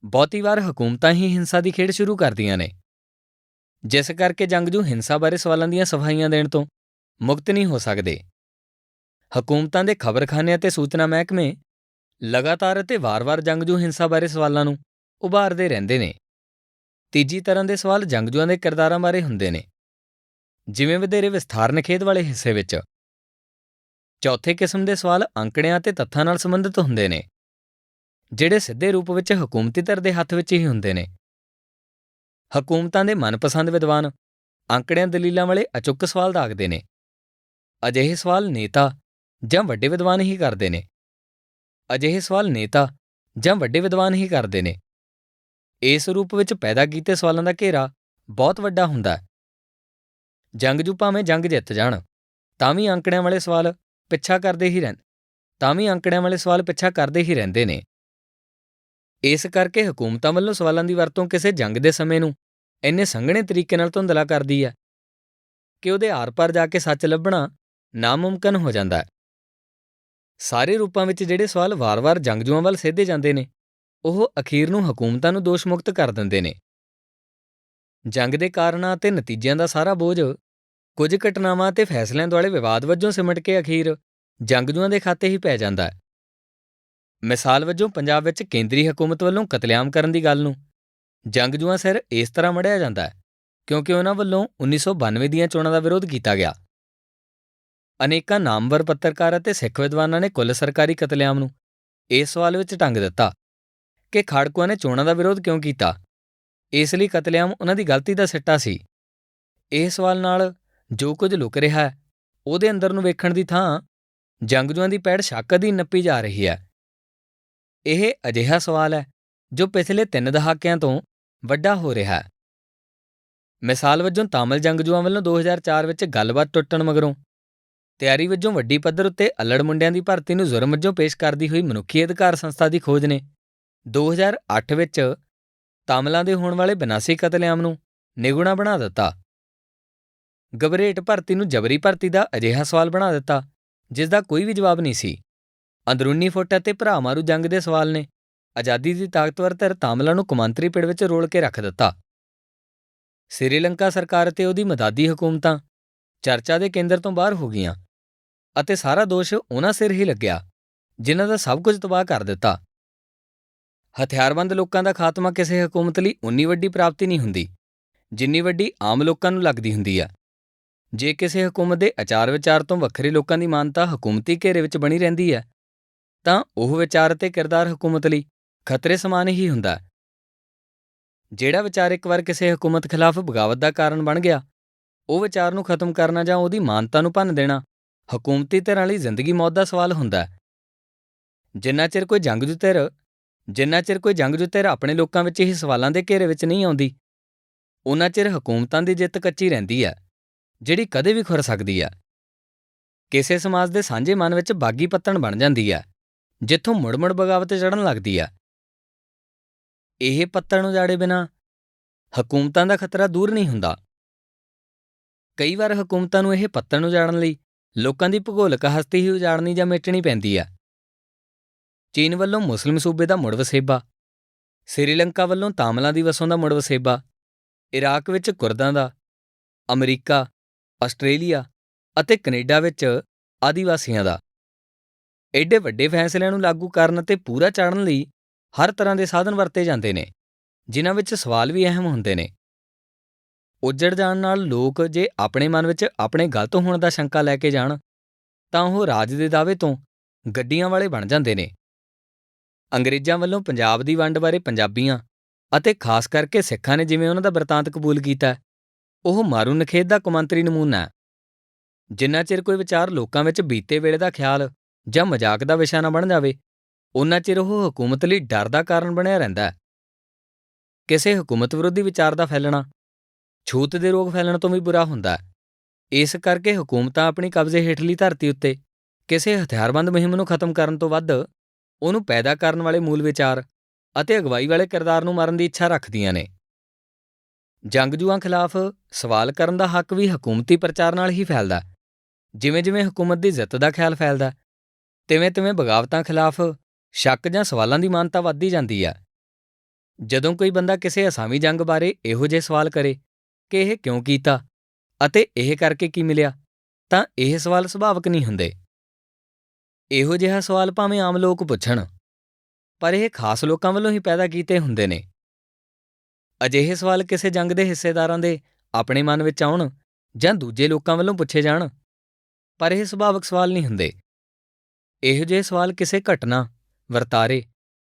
A: ਬਹੁਤੀ ਵਾਰ ਹਕੂਮਤਾਂ ਹੀ ਹਿੰਸਾ ਦੀ ਖੇਡ ਸ਼ੁਰੂ ਕਰਦੀਆਂ ਨੇ। ਜਿਸ ਕਰਕੇ ਜੰਗਜੂ ਹਿੰਸਾ ਬਾਰੇ ਸਵਾਲਾਂ ਦੀਆਂ ਸਫਾਈਆਂ ਦੇਣ ਤੋਂ ਮੁਕਤ ਨਹੀਂ ਹੋ ਸਕਦੇ। ਹਕੂਮਤਾਂ ਦੇ ਖਬਰਖਾਨੇ ਅਤੇ ਸੂਚਨਾ ਮਹਿਕਮੇ ਲਗਾਤਾਰ ਅਤੇ ਵਾਰ-ਵਾਰ ਜੰਗਜੂ ਹਿੰਸਾ ਬਾਰੇ ਸਵਾਲਾਂ ਨੂੰ ਉਭਾਰਦੇ ਰਹਿੰਦੇ ਨੇ। ਤੀਜੀ ਤਰ੍ਹਾਂ ਦੇ ਸਵਾਲ ਜੰਗਜੂਆਂ ਦੇ ਕਿਰਦਾਰਾਂ ਬਾਰੇ ਹੁੰਦੇ ਨੇ। ਜਿਵੇਂ ਵਧੇਰੇ ਵਿਸਥਾਰ ਖੇਦ ਵਾਲੇ ਹਿੱਸੇ ਵਿੱਚ। ਚੌਥੇ ਕਿਸਮ ਦੇ ਸਵਾਲ ਅੰਕੜਿਆਂ ਅਤੇ ਤੱਥਾਂ ਨਾਲ ਸੰਬੰਧਿਤ ਹੁੰਦੇ ਨੇ। ਜਿਹੜੇ ਸਿੱਧੇ ਰੂਪ ਵਿੱਚ ਹਕੂਮਤੀ ਧਿਰ ਦੇ ਹੱਥ ਵਿੱਚ ਹੀ ਹੁੰਦੇ ਨੇ। ਹਕੂਮਤਾਂ ਦੇ ਮਨਪਸੰਦ ਵਿਦਵਾਨ ਅੰਕੜਿਆਂ ਦਲੀਲਾਂ ਵਾਲੇ ਅਚੁੱਕ ਸਵਾਲ ਦਾਗਦੇ ਨੇ। ਅਜਿਹੇ ਸਵਾਲ ਨੇਤਾ ਜਾਂ ਵੱਡੇ ਵਿਦਵਾਨ ਹੀ ਕਰਦੇ ਨੇ। ਅਜਿਹੇ ਸਵਾਲ ਨੇਤਾ ਜਾਂ ਵੱਡੇ ਵਿਦਵਾਨ ਹੀ ਕਰਦੇ ਨੇ। ਇਸ ਰੂਪ ਵਿੱਚ ਪੈਦਾ ਕੀਤੇ ਸਵਾਲਾਂ ਦਾ ਘੇਰਾ ਬਹੁਤ ਵੱਡਾ ਹੁੰਦਾ ਹੈ। ਜੰਗਜੂ ਭਾਵੇਂ ਜੰਗ ਜਿੱਤ ਜਾਣ, ਤਾਂ ਵੀ ਅੰਕੜਿਆਂ ਵਾਲੇ ਸਵਾਲ ਪਿੱਛਾ ਕਰਦੇ ਹੀ ਰਹਿੰ ਤਾਂ ਵੀ ਅੰਕੜਿਆਂ ਵਾਲੇ ਸਵਾਲ ਪਿੱਛਾ ਕਰਦੇ ਹੀ ਰਹਿੰਦੇ ਨੇ। ਇਸ ਕਰਕੇ ਹਕੂਮਤਾਂ ਵੱਲੋਂ ਸਵਾਲਾਂ ਦੀ ਵਰਤੋਂ ਕਿਸੇ ਜੰਗ ਦੇ ਸਮੇਂ ਨੂੰ ਇੰਨੇ ਸੰਘਣੇ ਤਰੀਕੇ ਨਾਲ ਧੁੰਦਲਾ ਕਰਦੀ ਹੈ ਕਿ ਉਹਦੇ ਆਰ-ਪਾਰ ਜਾ ਕੇ ਸੱਚ ਲੱਭਣਾ ਨਾਮੁਮਕਨ ਹੋ ਜਾਂਦਾ ਹੈ। ਸਾਰੇ ਰੂਪਾਂ ਵਿੱਚ ਜਿਹੜੇ ਸਵਾਲ ਵਾਰ-ਵਾਰ ਜੰਗਜੂਆਂ ਵੱਲ ਸਿੱਧੇ ਜਾਂਦੇ ਨੇ ਉਹ ਅਖੀਰ ਨੂੰ ਹਕੂਮਤਾਂ ਨੂੰ ਦੋਸ਼ ਮੁਕਤ ਕਰ ਦਿੰਦੇ ਨੇ। ਜੰਗ ਦੇ ਕਾਰਨਾਂ ਅਤੇ ਨਤੀਜਿਆਂ ਦਾ ਸਾਰਾ ਬੋਝ ਕੁਝ ਘਟਨਾਵਾਂ ਤੇ ਫੈਸਲਿਆਂ ਦੁਆਲੇ ਵਿਵਾਦ ਵਜੋਂ ਸਿਮਟ ਕੇ ਅਖੀਰ ਜੰਗਜੂਆਂ ਦੇ ਖਾਤੇ ਹੀ ਪੈ ਜਾਂਦਾ ਹੈ। ਮਿਸਾਲ ਵਜੋਂ ਪੰਜਾਬ ਵਿੱਚ ਕੇਂਦਰੀ ਹਕੂਮਤ ਵੱਲੋਂ ਕਤਲੇਆਮ ਕਰਨ ਦੀ ਗੱਲ ਨੂੰ ਜੰਗਜੂਆਂ ਸਿਰ ਇਸ ਤਰ੍ਹਾਂ ਮੜਿਆ ਜਾਂਦਾ ਹੈ, ਕਿਉਂਕਿ ਉਹਨਾਂ ਵੱਲੋਂ 1992 ਦੀਆਂ ਚੋਣਾਂ ਦਾ ਵਿਰੋਧ ਕੀਤਾ ਗਿਆ। ਅਨੇਕਾਂ ਨਾਮਵਰ ਪੱਤਰਕਾਰ ਅਤੇ ਸਿੱਖ ਵਿਦਵਾਨਾਂ ਨੇ ਕੁੱਲ ਸਰਕਾਰੀ ਕਤਲੇਆਮ ਨੂੰ ਇਸ ਸਵਾਲ ਵਿੱਚ ਟੰਗ ਦਿੱਤਾ। ਕਿ ਖਾੜਕੂਆਂ ਨੇ ਚੋਣਾਂ ਦਾ ਵਿਰੋਧ ਕਿਉਂ ਕੀਤਾ? ਇਸ ਲਈ ਕਤਲੇਆਮ ਉਹਨਾਂ ਦੀ ਗਲਤੀ ਦਾ ਸਿੱਟਾ ਸੀ। ਇਹ ਸਵਾਲ ਨਾਲ ਜੋ ਕੁਝ ਲੁਕ ਰਿਹਾ ਹੈ, ਉਹਦੇ ਅੰਦਰ ਨੂੰ ਵੇਖਣ ਦੀ ਥਾਂ ਜੰਗਜੂਆਂ ਦੀ ਪੈੜ ਸ਼ੱਕ ਦੀ ਨੱਪੀ ਜਾ ਰਹੀ ਹੈ। ਇਹ ਅਜਿਹਾ ਸਵਾਲ ਹੈ ਜੋ ਪਿਛਲੇ ਤਿੰਨ ਦਹਾਕਿਆਂ ਤੋਂ ਵੱਡਾ ਹੋ ਰਿਹਾ ਹੈ। ਮਿਸਾਲ ਵਜੋਂ ਤਾਮਿਲ ਜੰਗਜੂਆਂ ਵੱਲੋਂ 2004 ਵਿੱਚ ਗੱਲਬਾਤ ਟੁੱਟਣ ਮਗਰੋਂ ਤਿਆਰੀ ਵਜੋਂ ਵੱਡੀ ਪੱਧਰ ਉੱਤੇ ਅਲੜ ਮੁੰਡਿਆਂ ਦੀ ਭਰਤੀ ਨੂੰ ਜ਼ੁਰਮ ਵਜੋਂ ਪੇਸ਼ ਕਰਦੀ ਹੋਈ ਮਨੁੱਖੀ ਅਧਿਕਾਰ ਸੰਸਥਾ ਦੀ ਖੋਜ ਨੇ 2008 ਵਿੱਚ ਤਾਮਿਲਾਂ ਦੇ ਹੋਣ ਵਾਲੇ ਬਿਨਾਸੀ ਕਤਲੇਆਮ ਨੂੰ ਨਿਗੁਣਾ ਬਣਾ ਦਿੱਤਾ। ਗਬਰੇਟ ਭਰਤੀ ਨੂੰ ਜਬਰੀ ਭਰਤੀ ਦਾ ਅਜਿਹਾ ਸਵਾਲ ਬਣਾ ਦਿੱਤਾ ਜਿਸ ਦਾ ਕੋਈ ਵੀ ਜਵਾਬ ਨਹੀਂ ਸੀ। ਅੰਦਰੂਨੀ ਫੁੱਟ ਅਤੇ ਭਰਾ ਮਾਰੂ ਜੰਗ ਦੇ ਸਵਾਲ ਨੇ, ਆਜ਼ਾਦੀ ਦੀ ਤਾਕਤਵਰ ਧਿਰ ਤਾਮਿਲਾਂ ਨੂੰ ਕੁਮਾਂਤਰੀ ਪਿੜ ਵਿੱਚ ਰੋਲ ਕੇ ਰੱਖ ਦਿੱਤਾ। ਸ੍ਰੀਲੰਕਾ ਸਰਕਾਰ ਅਤੇ ਉਹਦੀ ਮਦਦੀ ਹਕੂਮਤਾਂ ਚਰਚਾ ਦੇ ਕੇਂਦਰ ਤੋਂ ਬਾਹਰ ਹੋ ਗਈਆਂ, ਅਤੇ ਸਾਰਾ ਦੋਸ਼ ਉਹਨਾਂ ਸਿਰ ਹੀ ਲੱਗਿਆ, ਜਿਨ੍ਹਾਂ ਦਾ ਸਭ ਕੁਝ ਤਬਾਹ ਕਰ ਦਿੱਤਾ। ਹਥਿਆਰਬੰਦ ਲੋਕਾਂ ਦਾ ਖਾਤਮਾ ਕਿਸੇ ਹਕੂਮਤ ਲਈ ਉਨੀ ਵੱਡੀ ਪ੍ਰਾਪਤੀ ਨਹੀਂ ਹੁੰਦੀ, ਜਿੰਨੀ ਵੱਡੀ ਆਮ ਲੋਕਾਂ ਨੂੰ ਲੱਗਦੀ ਹੁੰਦੀ ਆ। ਜੇ ਕਿਸੇ ਹਕੂਮਤ ਦੇ ਆਚਾਰ ਵਿਚਾਰ ਤੋਂ ਵੱਖਰੇ ਲੋਕਾਂ ਦੀ ਮਾਨਤਾ ਹਕੂਮਤੀ ਘੇਰੇ ਵਿੱਚ ਬਣੀ ਰਹਿੰਦੀ ਹੈ ਤਾਂ ਉਹ ਵਿਚਾਰ ਅਤੇ ਕਿਰਦਾਰ ਹਕੂਮਤ ਲਈ ਖਤਰੇ ਸਮਾਨ ਹੀ ਹੁੰਦਾ। ਜਿਹੜਾ ਵਿਚਾਰ ਇੱਕ ਵਾਰ ਕਿਸੇ ਹਕੂਮਤ ਖਿਲਾਫ ਬਗਾਵਤ ਦਾ ਕਾਰਨ ਬਣ ਗਿਆ, ਉਹ ਵਿਚਾਰ ਨੂੰ ਖਤਮ ਕਰਨਾ ਜਾਂ ਉਹਦੀ ਮਾਨਤਾ ਨੂੰ ਭੰਨ ਦੇਣਾ ਹਕੂਮਤੀ ਧਿਰਾਂ ਲਈ ਜ਼ਿੰਦਗੀ ਮੌਤ ਦਾ ਸਵਾਲ ਹੁੰਦਾ। ਜਿੰਨਾ ਚਿਰ ਕੋਈ ਜੰਗਜੂ ਧਿਰ ਜਿੰਨਾ ਚਿਰ ਕੋਈ ਜੰਗ ਧਿਰ ਆਪਣੇ ਲੋਕਾਂ ਵਿੱਚ ਹੀ ਸਵਾਲਾਂ ਦੇ ਘੇਰੇ ਵਿੱਚ ਨਹੀਂ ਆਉਂਦੀ ਉਹਨਾਂ ਚਿਰ ਹਕੂਮਤਾਂ ਦੀ ਜਿੱਤ ਕੱਚੀ ਰਹਿੰਦੀ ਆ, ਜਿਹੜੀ ਕਦੇ ਵੀ ਖੁਰ ਸਕਦੀ ਆ। ਕਿਸੇ ਸਮਾਜ ਦੇ ਸਾਂਝੇ ਮਨ ਵਿੱਚ ਬਾਗੀ ਪੱਤਣ ਬਣ ਜਾਂਦੀ ਆ, ਜਿੱਥੋਂ ਮੁੜ-ਮੁੜ ਬਗਾਵਤ ਚੜਨ ਲੱਗਦੀ ਆ। ਇਹ ਪੱਤਣ ਉਜਾੜੇ ਬਿਨਾ ਹਕੂਮਤਾਂ ਦਾ ਖਤਰਾ ਦੂਰ ਨਹੀਂ ਹੁੰਦਾ। ਕਈ ਵਾਰ ਹਕੂਮਤਾਂ ਨੂੰ ਇਹ ਪੱਤਣ ਉਜਾੜਨ ਲਈ ਲੋਕਾਂ ਦੀ ਭੂਗੋਲਿਕ ਹਸਤੀ ਹੀ ਉਜਾੜਨੀ ਜਾਂ ਮਿਟਣੀ ਪੈਂਦੀ ਆ। ਚੀਨ ਵੱਲੋਂ ਮੁਸਲਿਮ ਸੂਬੇ ਦਾ ਮੁੜ ਵਸੇਬਾ, ਸ੍ਰੀਲੰਕਾ ਵੱਲੋਂ ਤਾਮਲਾਂ ਦੀ ਵਸੋਂ ਦਾ ਮੁੜ ਵਸੇਬਾ, ਇਰਾਕ ਵਿੱਚ ਕੁਰਦਾਂ ਦਾ, ਅਮਰੀਕਾ, ਆਸਟ੍ਰੇਲੀਆ ਅਤੇ ਕੈਨੇਡਾ ਵਿੱਚ ਆਦੀਵਾਸੀਆਂ ਦਾ। ਐਡੇ ਵੱਡੇ ਫੈਸਲਿਆਂ ਨੂੰ ਲਾਗੂ ਕਰਨ ਅਤੇ ਪੂਰਾ ਚਾੜਨ ਲਈ ਹਰ ਤਰ੍ਹਾਂ ਦੇ ਸਾਧਨ ਵਰਤੇ ਜਾਂਦੇ ਨੇ, ਜਿਨ੍ਹਾਂ ਵਿੱਚ ਸਵਾਲ ਵੀ ਅਹਿਮ ਹੁੰਦੇ ਨੇ। ਉੱਜੜ ਜਾਣ ਨਾਲ ਲੋਕ ਜੇ ਆਪਣੇ ਮਨ ਵਿੱਚ ਆਪਣੇ ਗਲਤ ਹੋਣ ਦਾ ਸ਼ੰਕਾ ਲੈ ਕੇ ਜਾਣ, ਤਾਂ ਉਹ ਰਾਜ ਦੇ ਦਾਅਵੇ ਤੋਂ ਗੱਡੀਆਂ ਵਾਲੇ ਬਣ ਜਾਂਦੇ ਨੇ। ਅੰਗਰੇਜ਼ਾਂ ਵੱਲੋਂ ਪੰਜਾਬ ਦੀ ਵੰਡ ਬਾਰੇ ਪੰਜਾਬੀਆਂ ਅਤੇ ਖਾਸ ਕਰਕੇ ਸਿੱਖਾਂ ਨੇ ਜਿਵੇਂ ਉਹਨਾਂ ਦਾ ਵਰਤਾਂਤ ਕਬੂਲ ਕੀਤਾ ਉਹ ਮਾਰੂ ਨਖੇਦ ਦਾ ਕੌਮਾਂਤਰੀ ਨਮੂਨਾ ਹੈ। ਜਿੰਨਾ ਚਿਰ ਕੋਈ ਵਿਚਾਰ ਲੋਕਾਂ ਵਿੱਚ ਬੀਤੇ ਵੇਲੇ ਦਾ ਖਿਆਲ ਜਾਂ ਮਜ਼ਾਕ ਦਾ ਵਿਸ਼ਾ ਨਾ ਬਣ ਜਾਵੇ ਉਹਨਾਂ ਚਿਰ ਉਹ ਹਕੂਮਤ ਲਈ ਡਰ ਦਾ ਕਾਰਨ ਬਣਿਆ ਰਹਿੰਦਾ ਹੈ। ਕਿਸੇ ਹਕੂਮਤ ਵਿਰੋਧੀ ਵਿਚਾਰ ਦਾ ਫੈਲਣਾ, ਛੂਤ ਦੇ ਰੋਗ ਫੈਲਣ ਤੋਂ ਵੀ ਬੁਰਾ ਹੁੰਦਾ ਹੈ। ਇਸ ਕਰਕੇ ਹਕੂਮਤਾਂ ਆਪਣੀ ਕਬਜ਼ੇ ਹੇਠਲੀ ਧਰਤੀ ਉੱਤੇ ਕਿਸੇ ਹਥਿਆਰਬੰਦ ਮੁਹਿੰਮ ਨੂੰ ਖਤਮ ਕਰਨ ਤੋਂ ਵੱਧ ਉਹਨੂੰ ਪੈਦਾ ਕਰਨ ਵਾਲੇ ਮੂਲ ਵਿਚਾਰ ਅਤੇ ਅਗਵਾਈ ਵਾਲੇ ਕਿਰਦਾਰ ਨੂੰ ਮਾਰਨ ਦੀ ਇੱਛਾ ਰੱਖਦੀਆਂ ਨੇ। ਜੰਗਜੂਆਂ ਖਿਲਾਫ ਸਵਾਲ ਕਰਨ ਦਾ ਹੱਕ ਵੀ ਹਕੂਮਤੀ ਪ੍ਰਚਾਰ ਨਾਲ ਹੀ ਫੈਲਦਾ। ਜਿਵੇਂ-ਜਿਵੇਂ ਹਕੂਮਤ ਦੀ ਜਿੱਤ ਦਾ ਖਿਆਲ ਫੈਲਦਾ, ਤਿਵੇਂ-ਤਿਵੇਂ ਬਗਾਵਤਾਂ ਖਿਲਾਫ ਸ਼ੱਕ ਜਾਂ ਸਵਾਲਾਂ ਦੀ ਮਾਨਤਾ ਵੱਧਦੀ ਜਾਂਦੀ ਆ। ਜਦੋਂ ਕੋਈ ਬੰਦਾ ਕਿਸੇ ਅਸਾਮੀ ਜੰਗ ਬਾਰੇ ਇਹੋ ਜਿਹੇ ਸਵਾਲ ਕਰੇ ਕਿ ਇਹ ਕਿਉਂ ਕੀਤਾ ਅਤੇ ਇਹ ਕਰਕੇ ਕੀ ਮਿਲਿਆ, ਤਾਂ ਇਹ ਸਵਾਲ ਸੁਭਾਵਕ ਨਹੀਂ ਹੁੰਦੇ। ਇਹੋ ਜਿਹਾ ਸਵਾਲ ਭਾਵੇਂ ਆਮ ਲੋਕ ਪੁੱਛਣ, ਪਰ ਇਹ ਖਾਸ ਲੋਕਾਂ ਵੱਲੋਂ ਹੀ ਪੈਦਾ ਕੀਤੇ ਹੁੰਦੇ ਨੇ। ਅਜਿਹੇ ਸਵਾਲ ਕਿਸੇ ਜੰਗ ਦੇ ਹਿੱਸੇਦਾਰਾਂ ਦੇ ਆਪਣੇ ਮਨ ਵਿੱਚ ਆਉਣ ਜਾਂ ਦੂਜੇ ਲੋਕਾਂ ਵੱਲੋਂ ਪੁੱਛੇ ਜਾਣ, ਪਰ ਇਹ ਸੁਭਾਵਕ ਸਵਾਲ ਨਹੀਂ ਹੁੰਦੇ। ਇਹੋ ਜਿਹੇ ਸਵਾਲ ਕਿਸੇ ਘਟਨਾ, ਵਰਤਾਰੇ